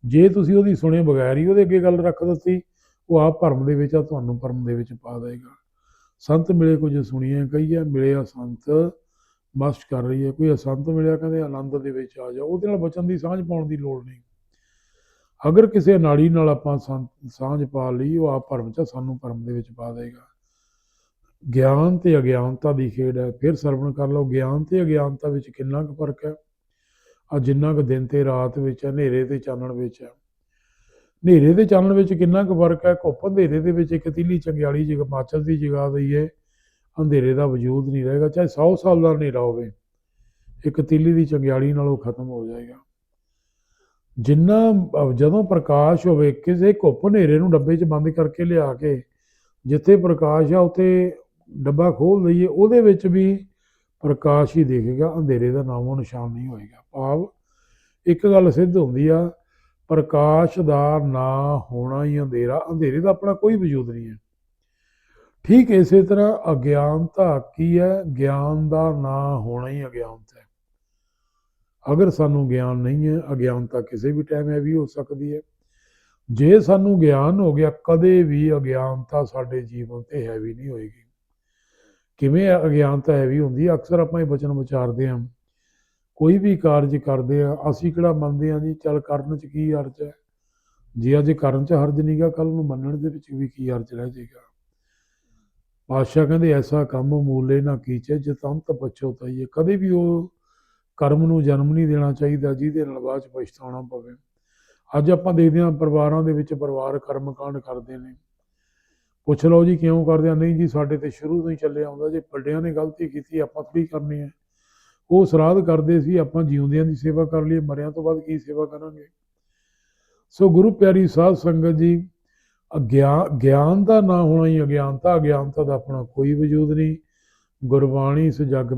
ਜੇ ਤੁਸੀਂ ਉਹਦੀ ਸੁਣੇ ਬਗੈਰ ਹੀ ਉਹਦੇ ਅੱਗੇ ਗੱਲ ਰੱਖ ਦਿੱਤੀ, ਉਹ ਆਪ ਭਰਮ ਦੇ ਵਿੱਚ ਆ, ਤੁਹਾਨੂੰ ਭਰਮ ਦੇ ਵਿੱਚ ਪਾ ਦੇਗਾ। ਸੰਤ ਮਿਲੇ ਕੁਝ ਸੁਣੀਏ ਕਹੀਏ ਮਿਲਿਆ ਸੰਤ, ਮਸਤ ਕਰ ਰਹੀ ਹੈ। ਕੋਈ ਅਸੰਤ ਮਿਲਿਆ ਕਹਿੰਦੇ, ਆਨੰਦ ਦੇ ਵਿੱਚ ਆ ਜਾਓ। ਉਹਦੇ ਨਾਲ ਬਚਨ ਦੀ ਸਾਂਝ ਪਾਉਣ ਦੀ ਲੋੜ ਨਹੀਂ। ਅਗਰ ਕਿਸੇ ਨਾੜੀ ਨਾਲ ਆਪਾਂ ਸੰਤ- ਸਾਂਝ ਪਾ ਲਈ, ਉਹ ਆਪ ਭਰਮ ਚ ਸਾਨੂੰ ਭਰਮ ਦੇ ਵਿੱਚ ਪਾ ਦੇਗਾ। ਗਿਆਨ ਤੇ ਅਗਿਆਨਤਾ ਦੀ ਖੇਡ ਹੈ। ਫਿਰ ਸਰਵਣ ਕਰ ਲਓ। ਗਿਆਨ ਤੇ ਅਗਿਆਨਤਾ ਵਿੱਚ ਕਿੰਨਾ ਕੁ ਫ਼ਰਕ ਹੈ? ਆ ਜਿੰਨਾ ਕੁ ਦਿਨ ਤੇ ਰਾਤ ਵਿੱਚ ਹੈ, ਹਨੇਰੇ ਤੇ ਚਾਨਣ ਵਿੱਚ ਹੈ। ਹਨੇਰੇ ਤੇ ਚਾਨਣ ਵਿੱਚ ਕਿੰਨਾ ਕੁ ਫ਼ਰਕ ਹੈ? ਘੁੱਪ ਹਨੇਰੇ ਦੇ ਵਿੱਚ ਇੱਕ ਤੀਲੀ ਚੰਗਿਆੜੀ ਜਗ ਮਾਚਲ ਦੀ ਜਗਾ ਦਈਏ ਅੰਧੇਰੇ ਦਾ ਵਜੂਦ ਨਹੀਂ ਰਹੇਗਾ। ਚਾਹੇ 100 ਸਾਲ ਦਾ ਹਨੇਰਾ ਹੋਵੇ, ਇੱਕ ਤੀਲੀ ਦੀ ਚੰਗਿਆਲੀ ਨਾਲ ਉਹ ਖਤਮ ਹੋ ਜਾਏਗਾ। ਜਿੰਨਾ ਜਦੋਂ ਪ੍ਰਕਾਸ਼ ਹੋਵੇ, ਕਿਸੇ ਘੁੱਪ ਹਨੇਰੇ ਨੂੰ ਡੱਬੇ 'ਚ ਬੰਦ ਕਰਕੇ ਲਿਆ ਕੇ, ਜਿੱਥੇ ਪ੍ਰਕਾਸ਼ ਆ, ਉੱਥੇ ਡੱਬਾ ਖੋਲ ਦਈਏ ਉਹਦੇ ਵਿੱਚ ਵੀ ਪ੍ਰਕਾਸ਼ ਹੀ ਦੇਖੇਗਾ, ਅੰਧੇਰੇ ਦਾ ਨਾਮੋ ਨਿਸ਼ਾਨ ਨਹੀਂ ਹੋਏਗਾ। ਭਾਵ ਇੱਕ ਗੱਲ ਸਿੱਧ ਹੁੰਦੀ ਆ, ਪ੍ਰਕਾਸ਼ ਦਾ ਨਾ ਹੋਣਾ ਹੀ ਅੰਧੇਰਾ, ਅੰਧੇਰੇ ਦਾ ਆਪਣਾ ਕੋਈ ਵਜੂਦ ਨਹੀਂ ਹੈ। ਠੀਕ ਇਸੇ ਤਰ੍ਹਾਂ ਅਗਿਆਨਤਾ ਕੀ ਹੈ? ਗਿਆਨ ਦਾ ਨਾ ਹੋਣਾ ਹੀ ਅਗਿਆਨਤਾ ਹੈ। ਅਗਰ ਸਾਨੂੰ ਗਿਆਨ ਨਹੀਂ ਹੈ ਅਗਿਆਨਤਾ ਕਿਸੇ ਵੀ ਟਾਈਮ ਹੈ ਵੀ ਹੋ ਸਕਦੀ ਹੈ। ਜੇ ਸਾਨੂੰ ਗਿਆਨ ਹੋ ਗਿਆ, ਕਦੇ ਵੀ ਅਗਿਆਨਤਾ ਸਾਡੇ ਜੀਵਨ ਤੇ ਹੈਵੀ ਨਹੀਂ ਹੋਏਗੀ। ਕਿਵੇਂ ਅਗਿਆਨਤਾ ਹੈਵੀ ਹੁੰਦੀ ਹੈ ਅਕਸਰ ਆਪਾਂ ਇਹ ਬਚਨ ਵਿਚਾਰਦੇ ਹਾਂ। ਕੋਈ ਵੀ ਕਾਰਜ ਕਰਦੇ ਆ, ਅਸੀਂ ਕਿਹੜਾ ਮੰਨਦੇ ਆ ਜੀ, ਚੱਲ ਕਰਨ ਚ ਕੀ ਅਰਜ ਹੈ? ਜੇ ਅੱਜ ਕਰਨ ਚ ਹਰਜ ਨਹੀਂਗਾ ਕੱਲ ਨੂੰ ਮੰਨਣ ਦੇ ਵਿੱਚ ਵੀ ਕੀ ਅਰਜ ਰਹਿ ਜਾਏਗਾ? ਪਾਤਸ਼ਾਹ ਕਹਿੰਦੇ, ਐਸਾ ਕੰਮ ਮੂਲੇ ਨਾ ਕੀਚੇ, ਜਤੰਤ ਪਛੋਤਾਈਏ ਕਦੇ ਵੀ ਉਹ ਕਰਮ ਨੂੰ ਜਨਮ ਨਹੀਂ ਦੇਣਾ ਚਾਹੀਦਾ, ਜਿਹਦੇ ਨਾਲ ਬਾਅਦ ਚ ਪਛਤਾਉਣਾ ਪਵੇ। ਅੱਜ ਆਪਾਂ ਦੇਖਦੇ ਹਾਂ ਪਰਿਵਾਰਾਂ ਦੇ ਵਿੱਚ ਪਰਿਵਾਰ ਕਰਮਕਾਂਡ ਕਰਦੇ ਨੇ। ਪੁੱਛ ਲਓ ਜੀ ਕਿਉਂ ਕਰਦੇ ਆ? ਨਹੀਂ ਜੀ, ਸਾਡੇ ਤੇ ਸ਼ੁਰੂ ਤੋਂ ਹੀ ਚੱਲਿਆ ਆਉਂਦਾ ਜੇ ਵੱਡਿਆਂ ਨੇ ਗਲਤੀ ਕੀਤੀ, ਆਪਾਂ ਥੋੜੀ ਕਰਨੀ ਹੈ। ਉਹ ਸਰਾਧ ਕਰਦੇ ਸੀ, ਆਪਾਂ ਜਿਉਂਦਿਆਂ ਦੀ ਸੇਵਾ ਕਰ ਲਈਏ, ਮਰਿਆਂ ਤੋਂ ਬਾਅਦ ਕੀ ਸੇਵਾ ਕਰਾਂਗੇ? ਸੋ ਗੁਰੂ ਪਿਆਰੀ ਸਾਧ ਸੰਗਤ ਜੀ ਅਗਿਆਨ ਗਿਆਨ ਦਾ ਨਾ ਹੋਣਾ ਹੀ ਅਗਿਆਨਤਾ ਅਗਿਆਨਤਾ ਦਾ ਆਪਣਾ ਕੋਈ ਵਜੂਦ ਨਹੀਂ। ਗੁਰਬਾਣੀ ਇਸ ਜੱਗ